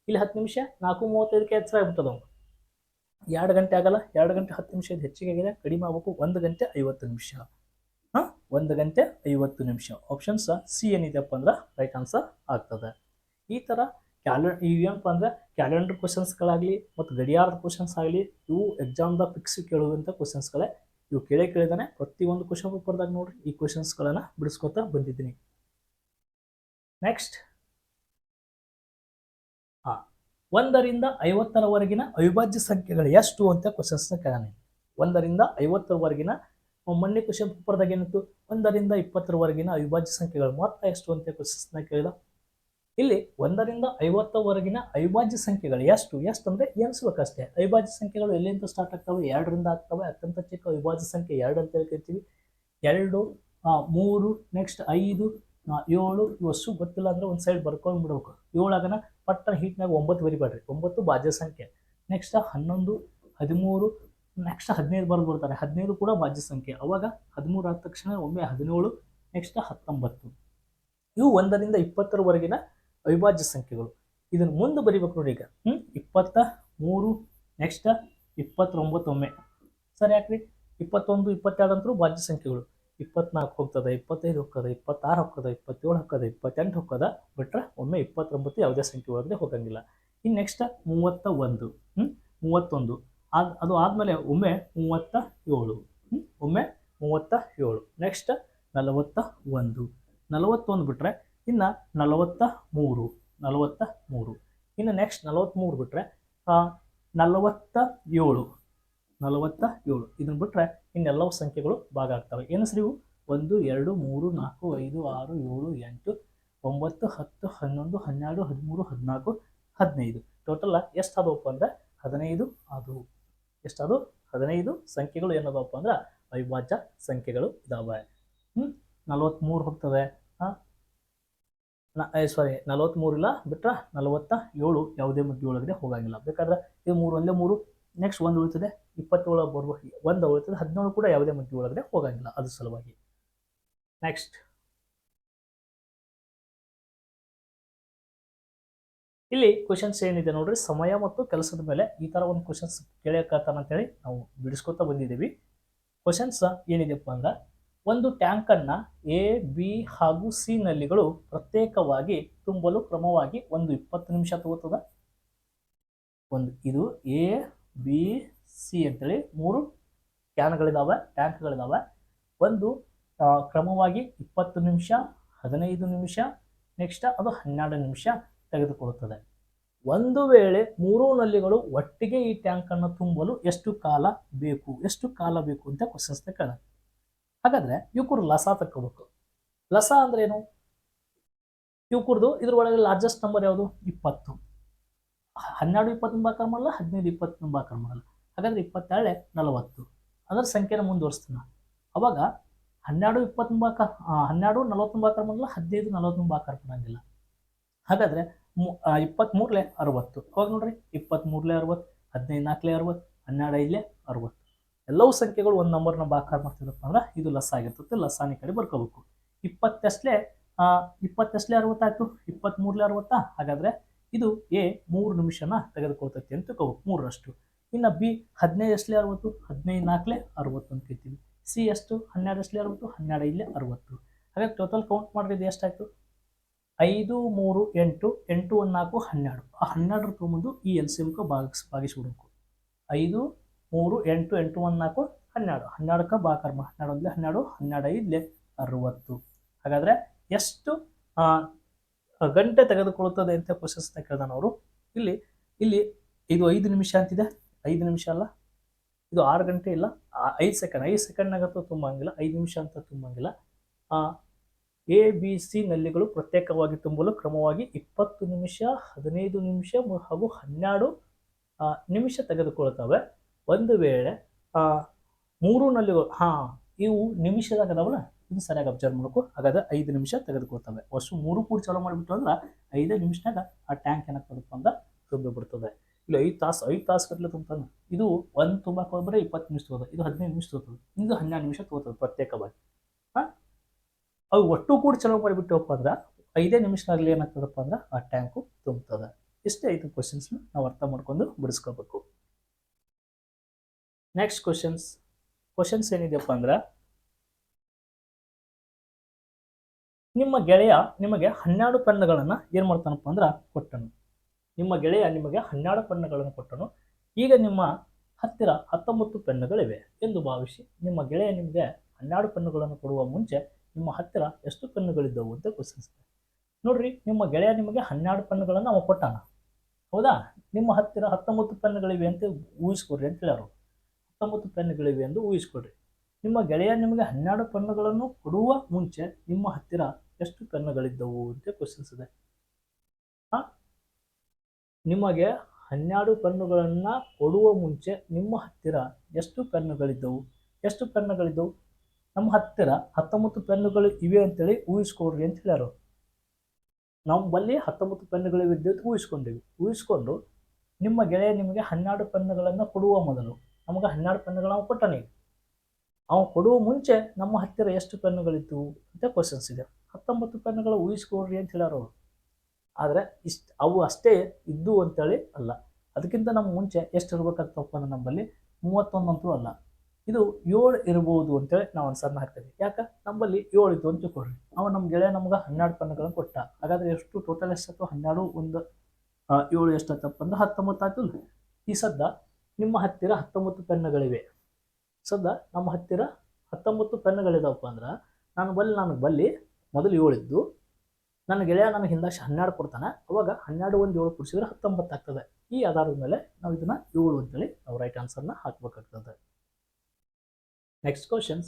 ಇಲ್ಲಿ ಹತ್ತು ನಿಮಿಷ, ನಾಲ್ಕು ಮೂವತ್ತೈದಕ್ಕೆ ಹೆಚ್ಚು ಆಗ್ಬಿಟ್ಟದ ಎರಡು ಗಂಟೆ ಆಗಲ್ಲ, ಎರಡು ಗಂಟೆ ಹತ್ತು ನಿಮಿಷ ಹೆಚ್ಚಿಗೆ ಆಗಿದೆ, ಕಡಿಮೆ ಆಗಬೇಕು. ಒಂದು ಗಂಟೆ ಐವತ್ತು ನಿಮಿಷ. ಒಂದು ಗಂಟೆ ಐವತ್ತು ನಿಮಿಷ. ಆಪ್ಷನ್ಸ್ ಸಿ ಏನಿದೆಪ್ಪ ಅಂದ್ರೆ ರೈಟ್ ಆನ್ಸರ್ ಆಗ್ತದೆ. ಈ ಥರ ಕ್ಯಾಲೆ ಇವೇನಪ್ಪ ಅಂದ್ರೆ ಕ್ಯಾಲೆಂಡರ್ ಕ್ವಶನ್ಸ್ಗಳಾಗಲಿ ಮತ್ತು ಗಡಿಯಾರದ ಕ್ವಶನ್ಸ್ ಆಗಲಿ ಇವು ಎಕ್ಸಾಮ್ದಾಗ ಫಿಕ್ಸ್ ಕೇಳುವಂಥ ಕ್ವಶನ್ಸ್ಗಳೇ ಇವು ಕೇಳೇ ಕೇಳಿದಾನೆ ಪ್ರತಿಯೊಂದು ಕ್ವಶನ್ ಪೇಪರ್ದಾಗ ನೋಡ್ರಿ ಈ ಕ್ವಶನ್ಸ್ಗಳನ್ನು ಬಿಡಿಸ್ಕೊತಾ ಬಂದಿದ್ದೀನಿ. ನೆಕ್ಸ್ಟ್ ಹಾಂ ಒಂದರಿಂದ ಐವತ್ತರವರೆಗಿನ ಅವಿಭಾಜ್ಯ ಸಂಖ್ಯೆಗಳು ಎಷ್ಟು ಅಂತ ಕ್ವಶನ್ಸ್ನ ಕೇಳಾನೆ ಒಂದರಿಂದ ಐವತ್ತರವರೆಗಿನ ಮೊನ್ನೆ ಕ್ವಶನ್ ಪೇಪರ್ದಾಗ ಏನಿತ್ತು? ಒಂದರಿಂದ ಇಪ್ಪತ್ತರವರೆಗಿನ ಅವಿಭಾಜ್ಯ ಸಂಖ್ಯೆಗಳು. ಮೊತ್ತ ಎಷ್ಟು ಅಂತ ಕ್ವಶನ್ಸ್ನ ಕೇಳಿದ. ಇಲ್ಲಿ ಒಂದರಿಂದ ಐವತ್ತವರೆಗಿನ ಅವಿಭಾಜ್ಯ ಸಂಖ್ಯೆಗಳು ಎಷ್ಟು? ಎಷ್ಟು ಅಂದರೆ ಎಣಿಸ್ಬೇಕಷ್ಟೇ. ಅವಿಭಾಜ್ಯ ಸಂಖ್ಯೆಗಳು ಎಲ್ಲಿಂದ ಸ್ಟಾರ್ಟ್ ಆಗ್ತವೆ? ಎರಡರಿಂದ ಆಗ್ತವೆ. ಅತ್ಯಂತ ಚಿಕ್ಕ ಅವಿಭಾಜ್ಯ ಸಂಖ್ಯೆ ಎರಡು ಅಂತ ಹೇಳ್ತಿರ್ತೀವಿ ಎರಡು ಮೂರು ನೆಕ್ಸ್ಟ್ ಐದು ಏಳು, ಇವಷ್ಟು ಗೊತ್ತಿಲ್ಲ ಅಂದ್ರೆ ಒಂದು ಸೈಡ್ ಬರ್ಕೊಂಡು ಬಿಡ್ಬೇಕು. ಏಳಾಗನ ಪಟ್ಟ ಹೀಟ್ನಾಗ ಒಂಬತ್ತು ಬರಿಬೇಡ್ರಿ. ಒಂಬತ್ತು ಭಾಜ್ಯ ಸಂಖ್ಯೆ. ನೆಕ್ಸ್ಟ್ ಹನ್ನೊಂದು, ಹದಿಮೂರು ನೆಕ್ಸ್ಟ್ ಹದಿನೈದು ಬರೆದು ಬರ್ತಾರೆ ಹದಿನೈದು ಕೂಡ ಭಾಜ್ಯ ಸಂಖ್ಯೆ. ಅವಾಗ ಹದಿಮೂರು ಆದ ತಕ್ಷಣ ಒಮ್ಮೆ ಹದಿನೇಳು ನೆಕ್ಸ್ಟ್ ಹತ್ತೊಂಬತ್ತು. ಇವು ಒಂದರಿಂದ ಇಪ್ಪತ್ತರವರೆಗಿನ ಅವಿಭಾಜ್ಯ ಸಂಖ್ಯೆಗಳು. ಇದನ್ನು ಮುಂದೆ ಬರಿಬೇಕು ನೋಡಿ ಈಗ. ಹ್ಞೂ ಇಪ್ಪತ್ತ ಮೂರು ನೆಕ್ಸ್ಟ್ ಇಪ್ಪತ್ತೊಂಬತ್ತು ಒಮ್ಮೆ. ಸರಿ ಯಾಕ್ರಿ? ಇಪ್ಪತ್ತೊಂದು, ಇಪ್ಪತ್ತೆರಡು ಅಂತರೂ ಭಾಜ್ಯ ಸಂಖ್ಯೆಗಳು. ಇಪ್ಪತ್ನಾಲ್ಕು ಹೋಗ್ತದೆ, ಇಪ್ಪತ್ತೈದು ಹೋಗ್ತದೆ, ಇಪ್ಪತ್ತಾರು ಹೋಗ್ತದೆ, ಇಪ್ಪತ್ತೇಳು ಹೋಗ್ತದೆ, ಇಪ್ಪತ್ತೆಂಟು ಹೋಗ್ತದೆ. ಬಿಟ್ರೆ ಒಮ್ಮೆ ಇಪ್ಪತ್ತೊಂಬತ್ತು ಯಾವುದೇ ಸಂಖ್ಯೆ ಹೋಗಂಗಿಲ್ಲ. ಇನ್ನು ನೆಕ್ಸ್ಟ್ ಮೂವತ್ತ ಒಂದು. ಹ್ಞೂ ಮೂವತ್ತೊಂದು. ಅದು ಆದಮೇಲೆ ಒಮ್ಮೆ ಮೂವತ್ತ ಏಳು. ಒಮ್ಮೆ ಮೂವತ್ತ ಏಳು. ನೆಕ್ಸ್ಟ್ ನಲವತ್ತ ಒಂದು. ನಲವತ್ತೊಂದು ಬಿಟ್ಟರೆ ಇನ್ನು ನಲವತ್ತ ಮೂರು. ನಲವತ್ತ ಮೂರು. ಇನ್ನು ನೆಕ್ಸ್ಟ್ ನಲವತ್ತ್ಮೂರು ಬಿಟ್ಟರೆ ನಲವತ್ತ ಏಳು. ನಲವತ್ತ ಏಳು. ಇದನ್ನು ಬಿಟ್ಟರೆ ಇನ್ನೆಲ್ಲವು ಸಂಖ್ಯೆಗಳು ಭಾಗ ಆಗ್ತವೆ. ಏನು ಸರಿ ಒಂದು, ಎರಡು, ಮೂರು, ನಾಲ್ಕು, ಐದು, ಆರು, ಏಳು, ಎಂಟು, ಒಂಬತ್ತು, ಹತ್ತು, ಹನ್ನೊಂದು, ಹನ್ನೆರಡು, ಹದಿಮೂರು, ಹದಿನಾಲ್ಕು, ಹದಿನೈದು. ಟೋಟಲ್ ಎಷ್ಟು ಆದವಪ್ಪ ಅಂದರೆ ಹದಿನೈದು ಆದವು. ಎಷ್ಟದು ಹದಿನೈದು ಸಂಖ್ಯೆಗಳು ಏನದಪ್ಪ ಅಂದ್ರೆ ಅವಿಭಾಜ್ಯ ಸಂಖ್ಯೆಗಳು ಇದಾವೆ. ಹ್ಞೂ ನಲವತ್ತ್ಮೂರು ಹೋಗ್ತದೆ. ಸಾರಿ ನಲವತ್ತ್ಮೂರು ಇಲ್ಲ ಬಿಟ್ರೆ ನಲವತ್ತ ಏಳು ಯಾವುದೇ ಮಧ್ಯ ಒಳಗಡೆ ಹೋಗಂಗಿಲ್ಲ. ಬೇಕಾದ್ರೆ ಇದು ಮೂರು ಒಂದೇ ಮೂರು ನೆಕ್ಸ್ಟ್ ಒಂದು ಉಳಿತದೆ, ಇಪ್ಪತ್ತೇಳು ಬರ್ಬೋದು ಒಂದು ಉಳಿತದೆ, ಹದಿನೇಳು ಕೂಡ ಯಾವುದೇ ಮಧ್ಯ ಒಳಗಡೆ ಹೋಗಂಗಿಲ್ಲ ಅದ್ರ ಸಲುವಾಗಿ. ನೆಕ್ಸ್ಟ್ ಇಲ್ಲಿ ಕ್ವಶನ್ಸ್ ಏನಿದೆ ನೋಡ್ರಿ? ಸಮಯ ಮತ್ತು ಕೆಲಸದ ಮೇಲೆ ಈ ಥರ ಒಂದು ಕ್ವಶನ್ಸ್ ಅಂತ ಅಂತೇಳಿ ನಾವು ಬಿಡಿಸ್ಕೊತಾ ಬಂದಿದ್ದೀವಿ. ಕ್ವಶನ್ಸ್ ಏನಿದೆಪ್ಪ ಅಂದ್ರೆ, ಒಂದು ಟ್ಯಾಂಕನ್ನು ಎ ಬಿ ಹಾಗೂ ಸಿ ನಲ್ಲಿಗಳು ಪ್ರತ್ಯೇಕವಾಗಿ ತುಂಬಲು ಕ್ರಮವಾಗಿ ಒಂದು ಇಪ್ಪತ್ತು ನಿಮಿಷ ತಗೋತದ? ಒಂದು, ಇದು ಎ ಬಿ ಸಿ ಅಂತೇಳಿ ಮೂರು ಕ್ಯಾನ್ಗಳಿದಾವೆ ಟ್ಯಾಂಕ್ಗಳಿದಾವೆ ಒಂದು ಕ್ರಮವಾಗಿ ಇಪ್ಪತ್ತು ನಿಮಿಷ, ಹದಿನೈದು ನಿಮಿಷ ನೆಕ್ಸ್ಟ್ ಅದು ಹನ್ನೆರಡು ನಿಮಿಷ. ತೆಗೆದುಕೊಳ್ಳುತ್ತದೆ. ಒಂದು ವೇಳೆ ಮೂರೂ ನಲ್ಲಿಗಳು ಒಟ್ಟಿಗೆ ಈ ಟ್ಯಾಂಕನ್ನು ತುಂಬಲು ಎಷ್ಟು ಕಾಲ ಬೇಕು, ಎಷ್ಟು ಕಾಲ ಬೇಕು ಅಂತ ಕ್ವಶನ್ಸ್ನ ಕೇಳ ಹಾಗಾದ್ರೆ ಇವ್ಕರು ಲಸ ತಕ್ಕೋಬೇಕು. ಲಸ ಅಂದ್ರೆ ಏನು ಇದ್ರ ಒಳಗೆ ಲಾರ್ಜೆಸ್ಟ್ ನಂಬರ್ ಯಾವುದು? ಇಪ್ಪತ್ತು. ಹನ್ನೆರಡು ಇಪ್ಪತ್ತು ನಂಬರ್ ಮಾಡಲ್ಲ, ಹದಿನೈದು ಇಪ್ಪತ್ತು ನಂಬರ್ ಮಾಡಲ್ಲ. ಹಾಗಾದ್ರೆ ಇಪ್ಪತ್ತೇಳೆ ನಲವತ್ತು. ಅದರ ಸಂಖ್ಯೆನ ಮುಂದುವರಿಸ್ತಾನ. ಅವಾಗ ಹನ್ನೆರಡು ಇಪ್ಪತ್ತು ಕ ಹನ್ನೆರಡು ನಲವತ್ತು ನಂಬರ್ ಮಾಡಲ್ಲ, ಹದಿನೈದು ನಲವತ್ತು ನಂಬರ್ ಮಾಡಂಗಿಲ್ಲ. ಹಾಗಾದ್ರೆ ಇಪ್ಪತ್ತ್ಮೂರಲೆ ಅರವತ್ತು. ಅವಾಗ ನೋಡ್ರಿ ಇಪ್ಪತ್ತ್ಮೂರಲೆ ಅರವತ್ತು ಹದಿನೈದು ನಾಲ್ಕಲೆ ಅರವತ್ತು ಹನ್ನೆರಡು ಐದಲೆ ಅರವತ್ತು. ಎಲ್ಲವೂ ಸಂಖ್ಯೆಗಳು ಒಂದು ನಂಬರ್ನ ಬಾಕಾರ ಮಾಡ್ತಿದ್ದಪ್ಪ ಅಂದ್ರೆ ಇದು ಲಸ ಆಗಿರ್ತದೆ ಲಸಾನಿ ಕಡೆ ಬರ್ಕೋಬೇಕು. ಇಪ್ಪತ್ತಷ್ಟಲೇ ಇಪ್ಪತ್ತಷ್ಟಲೇ ಅರವತ್ತಾಯ್ತು ಇಪ್ಪತ್ತ್ಮೂರಲೆ ಅರವತ್ತಾ? ಹಾಗಾದ್ರೆ ಇದು ಎ ಮೂರು ನಿಮಿಷನ ತೆಗೆದುಕೊಳ್ತೈತಿ ಅಂತ ತಿಳ್ಕೋಬೇಕು, ಮೂರರಷ್ಟು. ಇನ್ನು ಬಿ ಹದಿನೈದು ಅರವತ್ತು ಹದಿನೈದು ನಾಲ್ಕಲೆ ಅರವತ್ತು ಅಂತ ಕೇಳ್ತೀವಿ. ಸಿ ಎಷ್ಟು? ಹನ್ನೆರಡು ಅರವತ್ತು ಹನ್ನೆರಡು ಐದಲೆ ಅರವತ್ತು. ಹಾಗಾಗಿ ಟೋಟಲ್ ಕೌಂಟ್ ಮಾಡಿದ್ರೆ ಎಷ್ಟಾಯ್ತು? ಐದು, ಮೂರು, ಎಂಟು ಎಂಟು, ಒಂದು, ನಾಲ್ಕು, ಹನ್ನೆರಡು. ಆ ಹನ್ನೆರಡರ ತೊಗೊಂಬಂದು ಈ ಎಲ್ ಸಿ ಎಮ್ಗೆ ಭಾಗಿಸ್, ಭಾಗಿಸ್ಬಿಡ್ಬೇಕು. ಐದು, ಮೂರು, ಎಂಟು ಎಂಟು, ಒಂದು, ನಾಲ್ಕು, ಹನ್ನೆರಡು. ಹನ್ನೆರಡಕ್ಕೆ ಬಾಕರ್ಮ ಹನ್ನೆರಡು ಒಂದಲೇ ಹನ್ನೆರಡು ಹನ್ನೆರಡು ಐದಲೆ ಅರವತ್ತು. ಹಾಗಾದರೆ ಎಷ್ಟು ಗಂಟೆ ತೆಗೆದುಕೊಳ್ಳುತ್ತದೆ ಅಂತ ಕ್ವಶನ್ಸ್ನ ಕೇಳ್ದಾನ ಅವರು. ಇಲ್ಲಿ ಇಲ್ಲಿ ಇದು ಐದು ನಿಮಿಷ ಅಂತಿದೆ. ಐದು ನಿಮಿಷ ಅಲ್ಲ. ಇದು ಆರು ಗಂಟೆ ಇಲ್ಲ. ಐದು ಸೆಕೆಂಡ್ ಐದು ಸೆಕೆಂಡ್ನಾಗಂತೂ ತುಂಬಂಗಿಲ್ಲ. ಐದು ನಿಮಿಷ ಅಂತ ತುಂಬಂಗಿಲ್ಲ. ಎ ಬಿ ಸಿ ನಲ್ಲಿಗಳು ಪ್ರತ್ಯೇಕವಾಗಿ ತುಂಬಲು ಕ್ರಮವಾಗಿ ಇಪ್ಪತ್ತು ನಿಮಿಷ, ಹದಿನೈದು ನಿಮಿಷ ಹಾಗೂ ಹನ್ನೆರಡು ನಿಮಿಷ ತೆಗೆದುಕೊಳ್ತವೆ. ಒಂದು ವೇಳೆ ಮೂರು ನಲ್ಲಿಗಳು, ಹಾಂ, ಇವು ನಿಮಿಷದಾಗ ಅದಾವಲ್ಲ ಇದು ಸರಿಯಾಗಿ ಅಬ್ಸರ್ವ್ ಮಾಡಬೇಕು ಹಾಗಾದ್ರೆ ಐದು ನಿಮಿಷ ತೆಗೆದುಕೊಳ್ತವೆ. ಅಷ್ಟು ಮೂರು ಕೂಡ ಚಾಲೂ ಮಾಡಿಬಿಟ್ಟು ಅಂದ್ರೆ ಐದೇ ನಿಮಿಷನಾಗ ಆ ಟ್ಯಾಂಕ್ ಏನಾಗ್ತದಪ್ಪ ಅಂದ್ರೆ ತುಂಬಿ ಬಿಡ್ತದೆ. ಇಲ್ಲ, ಐದು ತಾಸು ಐದು ತಾಸು ಕಟ್ಲೆ ತುಂಬ ಇದು ಒಂದು ತುಂಬಕ್ಕೆ ಹೋದ್ರೆ ಇಪ್ಪತ್ತು ನಿಮಿಷ ತೋತದೆ ಇದು ಹದಿನೈದು ನಿಮಿಷ ತೋತದೆ ಇದು ಹನ್ನೆರಡು ನಿಮಿಷ ತಗೋತದೆ ಪ್ರತ್ಯೇಕವಾಗಿ. ಅವು ಒಟ್ಟು ಕೂಡ ಚಲೋ ಮಾಡಿಬಿಟ್ಟವಪ್ಪ ಅಂದ್ರೆ ಐದೇ ನಿಮಿಷದಲ್ಲಿ ಏನಾಗ್ತದಪ್ಪ ಅಂದ್ರೆ ಆ ಟ್ಯಾಂಕು ತುಂಬುತ್ತದೆ ಇಷ್ಟೇ ಐದು ಕ್ವಶನ್ಸ್ನ ನಾವು ಅರ್ಥ ಮಾಡ್ಕೊಂಡು ಬಿಡಿಸ್ಕೋಬೇಕು. ನೆಕ್ಸ್ಟ್ ಕ್ವಶನ್ಸ್ ಕ್ವಶನ್ಸ್ ಏನಿದೆಯಪ್ಪ ಅಂದ್ರೆ, ನಿಮ್ಮ ಗೆಳೆಯ ನಿಮಗೆ ಹನ್ನೆರಡು ಪೆನ್ನುಗಳನ್ನು ಏನು ಮಾಡ್ತಾನಪ್ಪ ಅಂದ್ರೆ ಕೊಟ್ಟನು. ನಿಮ್ಮ ಗೆಳೆಯ ನಿಮಗೆ ಹನ್ನೆರಡು ಪೆನ್ನುಗಳನ್ನು ಕೊಟ್ಟನು. ಈಗ ನಿಮ್ಮ ಹತ್ತಿರ ಹತ್ತೊಂಬತ್ತು ಪೆನ್ನುಗಳಿವೆ. ಎಂದು ಭಾವಿಸಿ ನಿಮ್ಮ ಗೆಳೆಯ ನಿಮಗೆ ಹನ್ನೆರಡು ಪೆನ್ನುಗಳನ್ನು ಕೊಡುವ ಮುಂಚೆ ನಿಮ್ಮ ಹತ್ತಿರ ಎಷ್ಟು ಪೆನ್ನುಗಳಿದ್ದವು ಅಂತ ಕ್ವಶನ್ಸ್ ನೋಡ್ರಿ, ನಿಮ್ಮ ಗೆಳೆಯ ನಿಮಗೆ ಹನ್ನೆರಡು ಪೆನ್ನುಗಳನ್ನು ಅವ ಕೊಟ್ಟಾನ. ಹೌದಾ? ನಿಮ್ಮ ಹತ್ತಿರ ಹತ್ತೊಂಬತ್ತು ಪೆನ್ನುಗಳಿವೆ ಅಂತ ಊಹಿಸ್ಕೊಡ್ರಿ ಅಂತ ಹೇಳೋರು ಹತ್ತೊಂಬತ್ತು ಪೆನ್ನುಗಳಿವೆ ಎಂದು ಊಹಿಸ್ಕೊಡ್ರಿ. ನಿಮ್ಮ ಗೆಳೆಯ ನಿಮಗೆ ಹನ್ನೆರಡು ಪೆನ್ನುಗಳನ್ನು ಕೊಡುವ ಮುಂಚೆ ನಿಮ್ಮ ಹತ್ತಿರ ಎಷ್ಟು ಪೆನ್ನುಗಳಿದ್ದವು ಅಂತ ಕ್ವಶನ್ಸ್ ಇದೆ ನಿಮಗೆ ಹನ್ನೆರಡು ಪೆನ್ನುಗಳನ್ನು ಕೊಡುವ ಮುಂಚೆ ನಿಮ್ಮ ಹತ್ತಿರ ಎಷ್ಟು ಪೆನ್ನುಗಳಿದ್ದವು ಎಷ್ಟು ಪೆನ್ನುಗಳಿದ್ದವು ನಮ್ಮ ಹತ್ತಿರ ಹತ್ತೊಂಬತ್ತು ಪೆನ್ನುಗಳು ಇವೆ ಅಂತೇಳಿ ಊಹಿಸ್ಕೊಡ್ರಿ ಅಂತ ಹೇಳ್ಯಾರು. ನಮ್ಮಲ್ಲಿ ಹತ್ತೊಂಬತ್ತು ಪೆನ್ನುಗಳಿವೆ ಅಂತ ಊಹಿಸ್ಕೊಂಡಿವಿ. ಊಹಿಸ್ಕೊಂಡು ನಿಮ್ಮ ಗೆಳೆಯ ನಿಮಗೆ ಹನ್ನೆರಡು ಪೆನ್ನುಗಳನ್ನು ಕೊಡುವ ಮೊದಲು, ನಮಗೆ ಹನ್ನೆರಡು ಪೆನ್ನುಗಳನ್ನು ಕೊಟ್ಟನೆ. ಅವನು ಕೊಡುವ ಮುಂಚೆ ನಮ್ಮ ಹತ್ತಿರ ಎಷ್ಟು ಪೆನ್ನುಗಳಿತ್ತು ಅಂತ ಕ್ವಶನ್ಸ್ ಇದೆ. ಹತ್ತೊಂಬತ್ತು ಪೆನ್ನುಗಳು ಊಹಿಸ್ಕೊಡ್ರಿ ಅಂತ ಹೇಳ್ಯಾರ ಆದರೆ ಇಷ್ಟು ಅವು ಅಷ್ಟೇ ಇದ್ದು ಅಂತೇಳಿ ಅಲ್ಲ. ಅದಕ್ಕಿಂತ ನಮ್ಮ ಮುಂಚೆ ಎಷ್ಟು ಇರ್ಬೇಕಾಗ್ತಪ್ಪ ಅಂದ್ರೆ ನಮ್ಮಲ್ಲಿ ಮೂವತ್ತೊಂದಂತೂ ಅಲ್ಲ. ಇದು ಏಳು ಇರ್ಬೋದು ಅಂತೇಳಿ ನಾವು ಅನ್ಸರ್ನ ಹಾಕ್ತೀವಿ. ಯಾಕೆ? ನಮ್ಮಲ್ಲಿ ಏಳು ಇತ್ತು ಅಂತ ತಿಳ್ಕೊಳ್ರಿ ಅವ ನಮ್ಮ ಗೆಳೆಯ ನಮ್ಗೆ ಹನ್ನೆರಡು ಪೆನ್ನುಗಳನ್ನು ಕೊಟ್ಟ. ಹಾಗಾದ್ರೆ ಎಷ್ಟು? ಟೋಟಲ್ ಎಷ್ಟಾಯ್ತು ಹನ್ನೆರಡು, ಒಂದು ಏಳು ಎಷ್ಟಾಯ್ತಪ್ಪ ಅಂದ್ರೆ ಹತ್ತೊಂಬತ್ತು ಆಯ್ತು ಈ ಸದ್ದ ನಿಮ್ಮ ಹತ್ತಿರ ಹತ್ತೊಂಬತ್ತು ಪೆನ್ನುಗಳಿವೆ. ಸದ್ದ ನಮ್ಮ ಹತ್ತಿರ ಹತ್ತೊಂಬತ್ತು ಪೆನ್ನುಗಳಿದಾವಪ್ಪ ಅಂದ್ರೆ ನಾನು ಬಲ್ಲಿ ನನಗೆ ಬಲ್ಲಿ ಮೊದಲು ಏಳಿದ್ದು ನನ್ನ ಗೆಳೆಯ ನನಗೆ ಹಿಂದಾಶ ಹನ್ನೆರಡು ಕೊಡ್ತಾನೆ. ಅವಾಗ ಹನ್ನೆರಡು, ಒಂದು, ಏಳು ಕೊಡಿಸಿದ್ರೆ ಹತ್ತೊಂಬತ್ತು ಆಗ್ತದೆ. ಈ ಆಧಾರದ ಮೇಲೆ ನಾವು ಇದನ್ನ ಏಳು ಅಂತೇಳಿ ನಾವು ರೈಟ್ ಆನ್ಸರ್ನ ಹಾಕ್ಬೇಕಾಗ್ತದೆ. Next questions.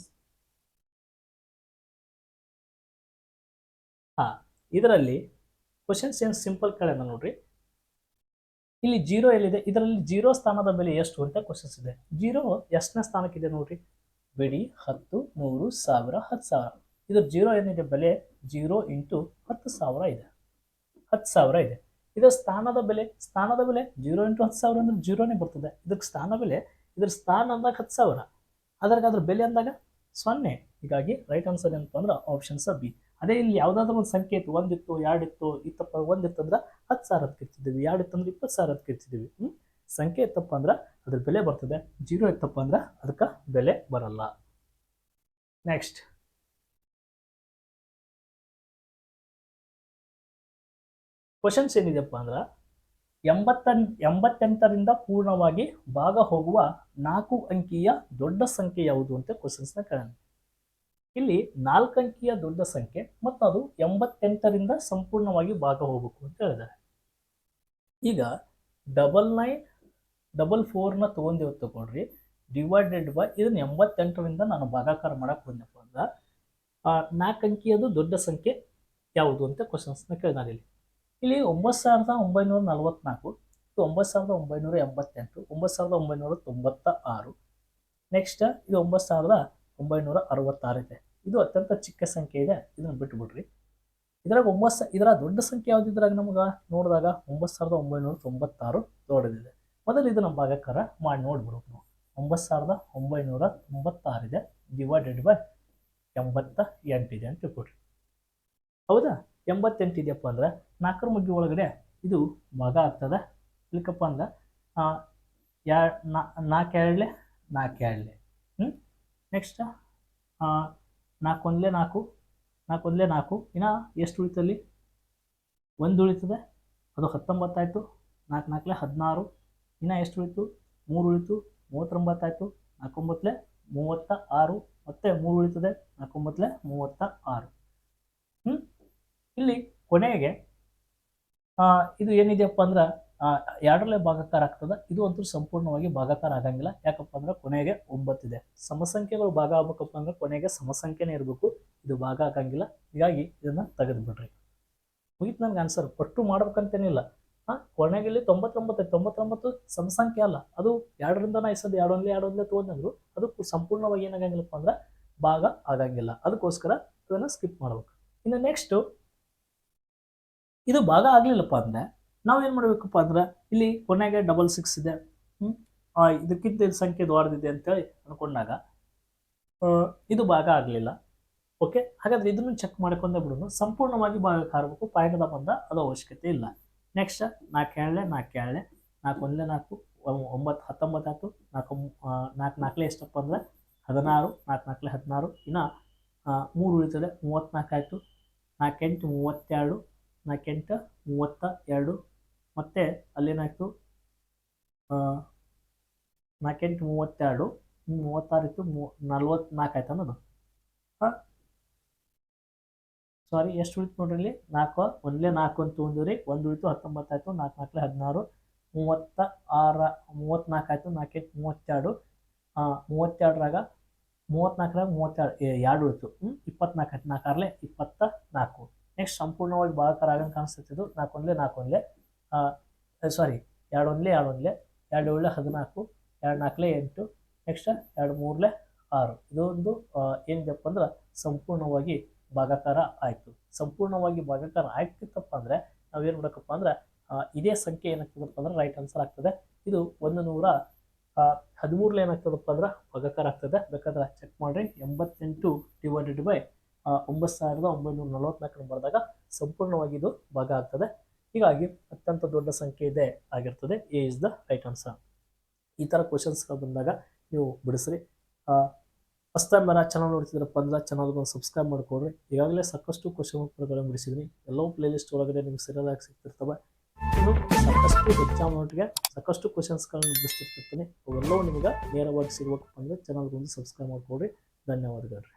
ಹಾ, ಇದರಲ್ಲಿ ಕ್ವಶನ್ಸ್ ಏನು ಸಿಂಪಲ್ ಕೇಳೋಣ ನೋಡ್ರಿ. ಇಲ್ಲಿ ಜೀರೋ ಎಲ್ಲಿದೆ? ಇದರಲ್ಲಿ ಜೀರೋ ಸ್ಥಾನದ ಬೆಲೆ ಎಷ್ಟು ಅಂತ ಕ್ವಶನ್ಸ್ ಇದೆ. ಜೀರೋ ಎಷ್ಟನೇ ಸ್ಥಾನಕ್ಕಿದೆ ನೋಡ್ರಿ? ಬಿಡಿ, ಹತ್ತು, ಮೂರು, ಸಾವಿರ, ಹತ್ತು ಸಾವಿರ. ಇದ್ರ ಜೀರೋ ಏನಿದೆ? ಬೆಲೆ ಜೀರೋ ಇಂಟು ಹತ್ತು ಸಾವಿರ ಇದೆ. ಹತ್ತು ಸಾವಿರ ಇದೆ. ಇದರ ಸ್ಥಾನದ ಬೆಲೆ ಸ್ಥಾನದ ಬೆಲೆ ಜೀರೋ ಇಂಟು ಹತ್ತು ಸಾವಿರ ಅಂದ್ರೆ ಜೀರೋನೇ ಬರ್ತದೆ. ಇದಕ್ಕೆ ಸ್ಥಾನ ಬೆಲೆ, ಇದ್ರ ಸ್ಥಾನ ಅಂದಾಗ ಹತ್ತು ಸಾವಿರ. ಅದ್ರಾಗ ಅದ್ರ ಬೆಲೆ ಅಂದಾಗ ಸೊನ್ನೆ. ಹೀಗಾಗಿ ರೈಟ್ ಆನ್ಸರ್ ಏನಪ್ಪ ಅಂದ್ರೆ ಸ ಬಿ. ಅದೇ ಇಲ್ಲಿ ಯಾವುದಾದ್ರೂ ಒಂದು ಸಂಖ್ಯೆ ಇತ್ತು ಒಂದಿತ್ತು, ಎರಡಿತ್ತು, ಇತ್ತಪ್ಪ ಒಂದಿತ್ತಂದ್ರೆ ಹತ್ತು ಸಾವಿರ ಅದಕ್ಕೆ ಇರ್ತಿದ್ದೀವಿ ಎರಡು ಇತ್ತಂದ್ರೆ ಇಪ್ಪತ್ತು ಸಾವಿರ ಅದಕ್ಕೆ ಇರ್ತಿದ್ದೀವಿ ಹ್ಞೂ ಸಂಖ್ಯೆ ಇತ್ತಪ್ಪ ಅಂದ್ರೆ ಅದ್ರ ಬೆಲೆ ಬರ್ತದೆ. ಜೀರೋ ಇತ್ತಪ್ಪ ಅಂದ್ರೆ ಅದಕ್ಕೆ ಬೆಲೆ ಬರಲ್ಲ. ನೆಕ್ಸ್ಟ್ ಕ್ವಶನ್ಸ್ ಏನಿದೆಯಪ್ಪ ಅಂದ್ರೆ ಎಂಬತ್ತ ಎಂಬತ್ತೆಂಟರಿಂದ ಪೂರ್ಣವಾಗಿ ಭಾಗ ಹೋಗುವ ನಾಲ್ಕು ಅಂಕಿಯ ದೊಡ್ಡ ಸಂಖ್ಯೆ ಯಾವುದು ಅಂತ ಕ್ವಶನ್ಸ್ನ ಕೇಳೋಣ. ಇಲ್ಲಿ ನಾಲ್ಕು ಅಂಕಿಯ ದೊಡ್ಡ ಸಂಖ್ಯೆ ಮತ್ತು ಅದು ಎಂಬತ್ತೆಂಟರಿಂದ ಸಂಪೂರ್ಣವಾಗಿ ಭಾಗ ಹೋಗಬೇಕು ಅಂತ ಹೇಳಿದ್ದಾರೆ. ಈಗ ಡಬಲ್ ನೈನ್ ಡಬಲ್ ಫೋರ್ನ ತೊಗೊಂಡೇವು ತಗೊಳ್ರಿ. ಡಿವೈಡೆಡ್ ಬೈ ಇದನ್ನ ಎಂಬತ್ತೆಂಟರಿಂದ ನಾನು ಭಾಗಾಕಾರ ಮಾಡಕ್ಕೆ ಬಂದಪ್ಪ ಅಂದ್ರೆ ನಾಲ್ಕು ಅಂಕಿಯದು ದೊಡ್ಡ ಸಂಖ್ಯೆ ಯಾವುದು ಅಂತ ಕ್ವಶನ್ಸ್ನ ಕೇಳಿದಾರೆ ಇಲ್ಲಿ ಇಲ್ಲಿ ಒಂಬತ್ತು ಸಾವಿರದ ಒಂಬೈನೂರ ನಲವತ್ನಾಲ್ಕು ಇದು ಒಂಬತ್ತು ಸಾವಿರದ ಒಂಬೈನೂರ ಎಂಬತ್ತೆಂಟು, ಒಂಬತ್ತು ಸಾವಿರದ ಒಂಬೈನೂರ ತೊಂಬತ್ತ ಆರು ನೆಕ್ಸ್ಟ್ ಇದು ಒಂಬತ್ತು ಸಾವಿರದ ಒಂಬೈನೂರ ಅರವತ್ತಾರು ಇದೆ. ಇದು ಅತ್ಯಂತ ಚಿಕ್ಕ ಸಂಖ್ಯೆ ಇದೆ. ಇದನ್ನು ಬಿಟ್ಬಿಡ್ರಿ. ಇದ್ರಾಗ ಒಂಬತ್ತು ಇದರ ದೊಡ್ಡ ಸಂಖ್ಯೆ ಯಾವುದಿದ್ರಾಗ ನಮ್ಗೆ? ನೋಡಿದಾಗ ಒಂಬತ್ತು ಸಾವಿರದ ಒಂಬೈನೂರ ತೊಂಬತ್ತಾರು ದೊಡ್ಡದಿದೆ. ಮೊದಲು ಇದನ್ನ ಭಾಗಾಕಾರ ಮಾಡಿ ನೋಡ್ಬಿಡ್ಬೇಕು ನಾವು. ಒಂಬತ್ತು ಸಾವಿರದ ಒಂಬೈನೂರ ತೊಂಬತ್ತಾರಿದೆ ಡಿವೈಡೆಡ್ ಬೈ ಎಂಬತ್ತ ಎಂಟಿದೆ ಅಂತ ತಿಳ್ಕೊಡ್ರಿ ಹೌದಾ? ಎಂಬತ್ತೆಂಟು ಇದೆಯಪ್ಪ ಅಂದ್ರೆ ನಾಲ್ಕರ ಮಗ್ಗಿ ಒಳಗಡೆ ಇದು ಮಗ ಆಗ್ತದೆ. ಇಲ್ಲಕಪ್ಪ ಅಂದ್ರೆ ಯಾ ನಾಲ್ಕು ಎರಡಲೆ ನಾಲ್ಕು ಎರಡಲೆ ಹ್ಞೂ ನೆಕ್ಸ್ಟ್ ನಾಲ್ಕೊಂದಲೇ ನಾಲ್ಕು ನಾಲ್ಕೊಂದಲೇ ನಾಲ್ಕು. ಇನ್ನು ಎಷ್ಟು ಉಳಿತಲ್ಲಿ? ಒಂದು ಉಳಿತದೆ, ಅದು ಹತ್ತೊಂಬತ್ತಾಯಿತು. ನಾಲ್ಕು ನಾಲ್ಕಲೆ ಹದಿನಾರು. ಇನ್ನು ಎಷ್ಟು ಉಳಿತು? ಮೂರು ಉಳಿತು, ಮೂವತ್ತೊಂಬತ್ತಾಯಿತು. ನಾಲ್ಕೊಂಬತ್ತಲೆ ಮೂವತ್ತ ಆರು ಮತ್ತೆ ಮೂರು ಉಳಿತದೆ, ನಾಲ್ಕೊಂಬತ್ತಲೆ ಮೂವತ್ತ ಆರು ಇಲ್ಲಿ ಕೊನೆಗೆ ಇದು ಏನಿದೆಯಪ್ಪ ಅಂದ್ರೆ ಎರಡರಲ್ಲೇ ಭಾಗಕಾರ ಆಗ್ತದ. ಇದು ಅಂತೂ ಸಂಪೂರ್ಣವಾಗಿ ಭಾಗಕಾರ ಆಗಂಗಿಲ್ಲ. ಯಾಕಪ್ಪ ಅಂದ್ರೆ ಕೊನೆಗೆ ಒಂಬತ್ತಿದೆ. ಸಮಸಂಖ್ಯೆಗಳು ಭಾಗ ಆಗ್ಬೇಕಪ್ಪ ಅಂದ್ರೆ ಕೊನೆಗೆ ಸಮಸಂಖ್ಯೆನೇ ಇರಬೇಕು. ಇದು ಭಾಗ ಆಗಂಗಿಲ್ಲ. ಹೀಗಾಗಿ ಇದನ್ನ ತೆಗೆದು ಬಿಡ್ರಿ ನನ್ಗೆ ಆನ್ಸರ್ ಪಟ್ಟು ಮಾಡ್ಬೇಕಂತೇನಿಲ್ಲ. ಹಾಂ ಕೊನೆಗೆ ಇಲ್ಲಿ ತೊಂಬತ್ತೊಂಬತ್ತು. ತೊಂಬತ್ತೊಂಬತ್ತು ಸಮಸಂಖ್ಯೆ ಅಲ್ಲ. ಅದು ಎರಡರಿಂದ ನಾ ಇಸೋದು ಎರಡು ಒಂದ್ಲೇ ಎರಡು ಒಂದ್ಲೆ ತೊಗೊಂಡ್ರು ಅದು ಸಂಪೂರ್ಣವಾಗಿ ಏನಾಗಂಗಿಲ್ಲಪ್ಪ ಅಂದ್ರೆ ಭಾಗ ಆಗಂಗಿಲ್ಲ. ಅದಕ್ಕೋಸ್ಕರ ಇದನ್ನು ಸ್ಕಿಪ್ ಮಾಡ್ಬೇಕು. ಇನ್ನು ನೆಕ್ಸ್ಟು ಇದು ಭಾಗ ಆಗಲಿಲ್ಲಪ್ಪ ಅಂದರೆ ನಾವು ಏನು ಮಾಡಬೇಕಪ್ಪ ಅಂದ್ರೆ ಇಲ್ಲಿ ಕೊನೆಗೆ ಡಬಲ್ ಸಿಕ್ಸ್ ಇದೆ. ಹ್ಞೂ ಇದಕ್ಕಿಂತ ಇದು ಸಂಖ್ಯೆ ದೊಡ್ಡದಿದೆ ಅಂತೇಳಿ ಅಂದ್ಕೊಂಡಾಗ ಇದು ಭಾಗ ಆಗಲಿಲ್ಲ. ಓಕೆ ಹಾಗಾದರೆ ಇದನ್ನು ಚೆಕ್ ಮಾಡ್ಕೊಂಡೇ ಬಿಡೋದು ಸಂಪೂರ್ಣವಾಗಿ ಭಾಗ ಕಾರಬೇಕು ಪಾಯಿಂಟದ ಬಂದ ಅದು ಅವಶ್ಯಕತೆ ಇಲ್ಲ. ನೆಕ್ಸ್ಟ್ ನಾಲ್ಕು ಏಳಲೆ ನಾಲ್ಕು ಏಳಲೆ, ನಾಲ್ಕು ಒಂದಲೇ ನಾಲ್ಕು ಒಂಬತ್ತು ಹತ್ತೊಂಬತ್ತು ಆಯ್ತು. ನಾಲ್ಕು ನಾಲ್ಕು ನಾಲ್ಕಲೇ ಎಷ್ಟಪ್ಪ ಅಂದರೆ ಹದಿನಾರು, ನಾಲ್ಕು ನಾಲ್ಕಲೇ ಹದಿನಾರು. ಇನ್ನು ಮೂರು ಉಳಿತದೆ ಮೂವತ್ತ್ನಾಲ್ಕು ಆಯಿತು. ನಾಲ್ಕೆಂಟು ಮೂವತ್ತೆರಡು ನಾಲ್ಕೆಂಟು, ಮೂವತ್ತ, ಎರಡು, ಮತ್ತು ಅಲ್ಲೇನಾಯಿತು? ನಾಲ್ಕೆಂಟು, ಮೂವತ್ತೆರಡು ಮೂವತ್ತಾರಿತ್ತು ಮೂ, ನಲ್ವತ್ನಾಲ್ಕು ಆಯ್ತು ಅನ್ನೋದು? ಹಾಂ. ಸಾರಿ ಎಷ್ಟು ಉಳಿತು ನೋಡ್ರಿ ಇಲ್ಲಿ? ನಾಲ್ಕು, ಒಂದಲೇ ನಾಲ್ಕು ಅಂತ ತೊಗೊಂಡಿವ್ರಿ. ಒಂದು ಉಳಿತು ಹತ್ತೊಂಬತ್ತಾಯಿತು ನಾಲ್ಕು, ನಾಲ್ಕಲೇ ಹದಿನಾರು, ಮೂವತ್ತ ಆರ ಮೂವತ್ತ್ನಾಲ್ಕು ಆಯಿತು, ನಾಲ್ಕೆಂಟು, ಮೂವತ್ತೆರಡು. ಮೂವತ್ತೆರಡರಾಗ ಮೂವತ್ತ್ನಾಲ್ಕರಾಗ ಮೂವತ್ತೆರಡು ಎರಡು ಉಳಿತು. ಹ್ಞೂ ಇಪ್ಪತ್ನಾಲ್ಕು ಆಯ್ತು ನಾಲ್ಕಾರಲೆ ಇಪ್ಪತ್ತ ನಾಲ್ಕು ನೆಕ್ಸ್ಟ್ ಸಂಪೂರ್ಣವಾಗಿ ಭಾಗಕಾರ ಆಗಂಗೆ ಕಾಣಿಸ್ತಿದ್ದು ನಾಲ್ಕು ಒಂದೇ ನಾಲ್ಕು ಒಂದ್ಲೆ ಸಾರಿ ಎರಡು ಒಂದ್ಲೆ ಎರಡು ಒಂದ್ಲೆ ಎರಡು ಏಳೆ ಹದಿನಾಲ್ಕು, ಎರಡು ನಾಲ್ಕಲೆ, ಎಂಟು. ನೆಕ್ಸ್ಟ್ ಎರಡು ಮೂರಲೆ, ಆರು. ಇದೊಂದು ಏನಿದೆಪ್ಪ ಅಂದ್ರೆ ಸಂಪೂರ್ಣವಾಗಿ ಭಾಗಾಕಾರ ಆಯಿತು. ಸಂಪೂರ್ಣವಾಗಿ ಭಾಗಾಕಾರ ಆಗ್ತಿತ್ತಪ್ಪ ಅಂದರೆ ನಾವೇನು ಮಾಡಬೇಕಪ್ಪ ಅಂದ್ರೆ ಇದೇ ಸಂಖ್ಯೆ ಏನಾಗ್ತದಪ್ಪ ಅಂದ್ರೆ ರೈಟ್ ಆನ್ಸರ್ ಆಗ್ತದೆ. ಇದು ಒಂದು ನೂರ ಹದಿಮೂರಲೆ ಏನಾಗ್ತದಪ್ಪ ಅಂದ್ರೆ ಭಾಗಾಕಾರ ಆಗ್ತದೆ. ಬೇಕಾದ್ರೆ ಚೆಕ್ ಮಾಡಿರಿ. ಎಂಬತ್ತೆಂಟು ಡಿವೈಡೆಡ್ ಬೈ ಒಂಬತ್ತು ಸಾವಿರದ ಒಂಬೈನೂರ ನಲವತ್ನಾಲ್ಕನ್ನು ಸಂಪೂರ್ಣವಾಗಿ ಇದು ಭಾಗ ಆಗ್ತದೆ. ಹೀಗಾಗಿ ಅತ್ಯಂತ ದೊಡ್ಡ ಸಂಖ್ಯೆ ಇದೆ ಆಗಿರ್ತದೆ. A is the right answer ಈ ಥರ ಕ್ವಶನ್ಸ್ಗಳು ಬಂದಾಗ ನೀವು ಬಿಡಿಸ್ರಿ. ಫಸ್ಟ್ ಟೈಮ್ ಬರ ಚಾನಲ್ ನೋಡ್ತಿದ್ರಪ್ಪ ಅಂದ್ರೆ ಚಾನಲ್ಗೆ ಒಂದು ಸಬ್ಸ್ಕ್ರೈಬ್ ಮಾಡ್ಕೊಡ್ರಿ. ಈಗಾಗಲೇ ಸಾಕಷ್ಟು ಕ್ವಶನ್ ಉತ್ತರಗಳನ್ನು ಬಿಡಿಸಿದ್ದೀನಿ. ಎಲ್ಲವೂ ಪ್ಲೇಲಿಸ್ಟ್ ಒಳಗಡೆ ನಿಮ್ಗೆ ಸರಿಯಾಗಿ ಸಿಗ್ತಿರ್ತವೆ. ಇನ್ನು ಸಾಕಷ್ಟು ಎಕ್ಸಾಮ್ ಅಮೌಂಟ್ಗೆ ಸಾಕಷ್ಟು ಕ್ವಶನ್ಸ್ಗಳನ್ನು ಬಿಡಿಸ್ತಿರ್ತೀನಿ ಅವೆಲ್ಲವೂ ನಿಮ್ಗೆ ನೇರವಾಗಿ ಸಿಗ್ಬೇಕಪ್ಪ ಅಂದರೆ ಚಾನಲ್ಗೆ ಒಂದು ಸಬ್ಸ್ಕ್ರೈಬ್ ಮಾಡ್ಕೊಡ್ರಿ. ಧನ್ಯವಾದಗಳು.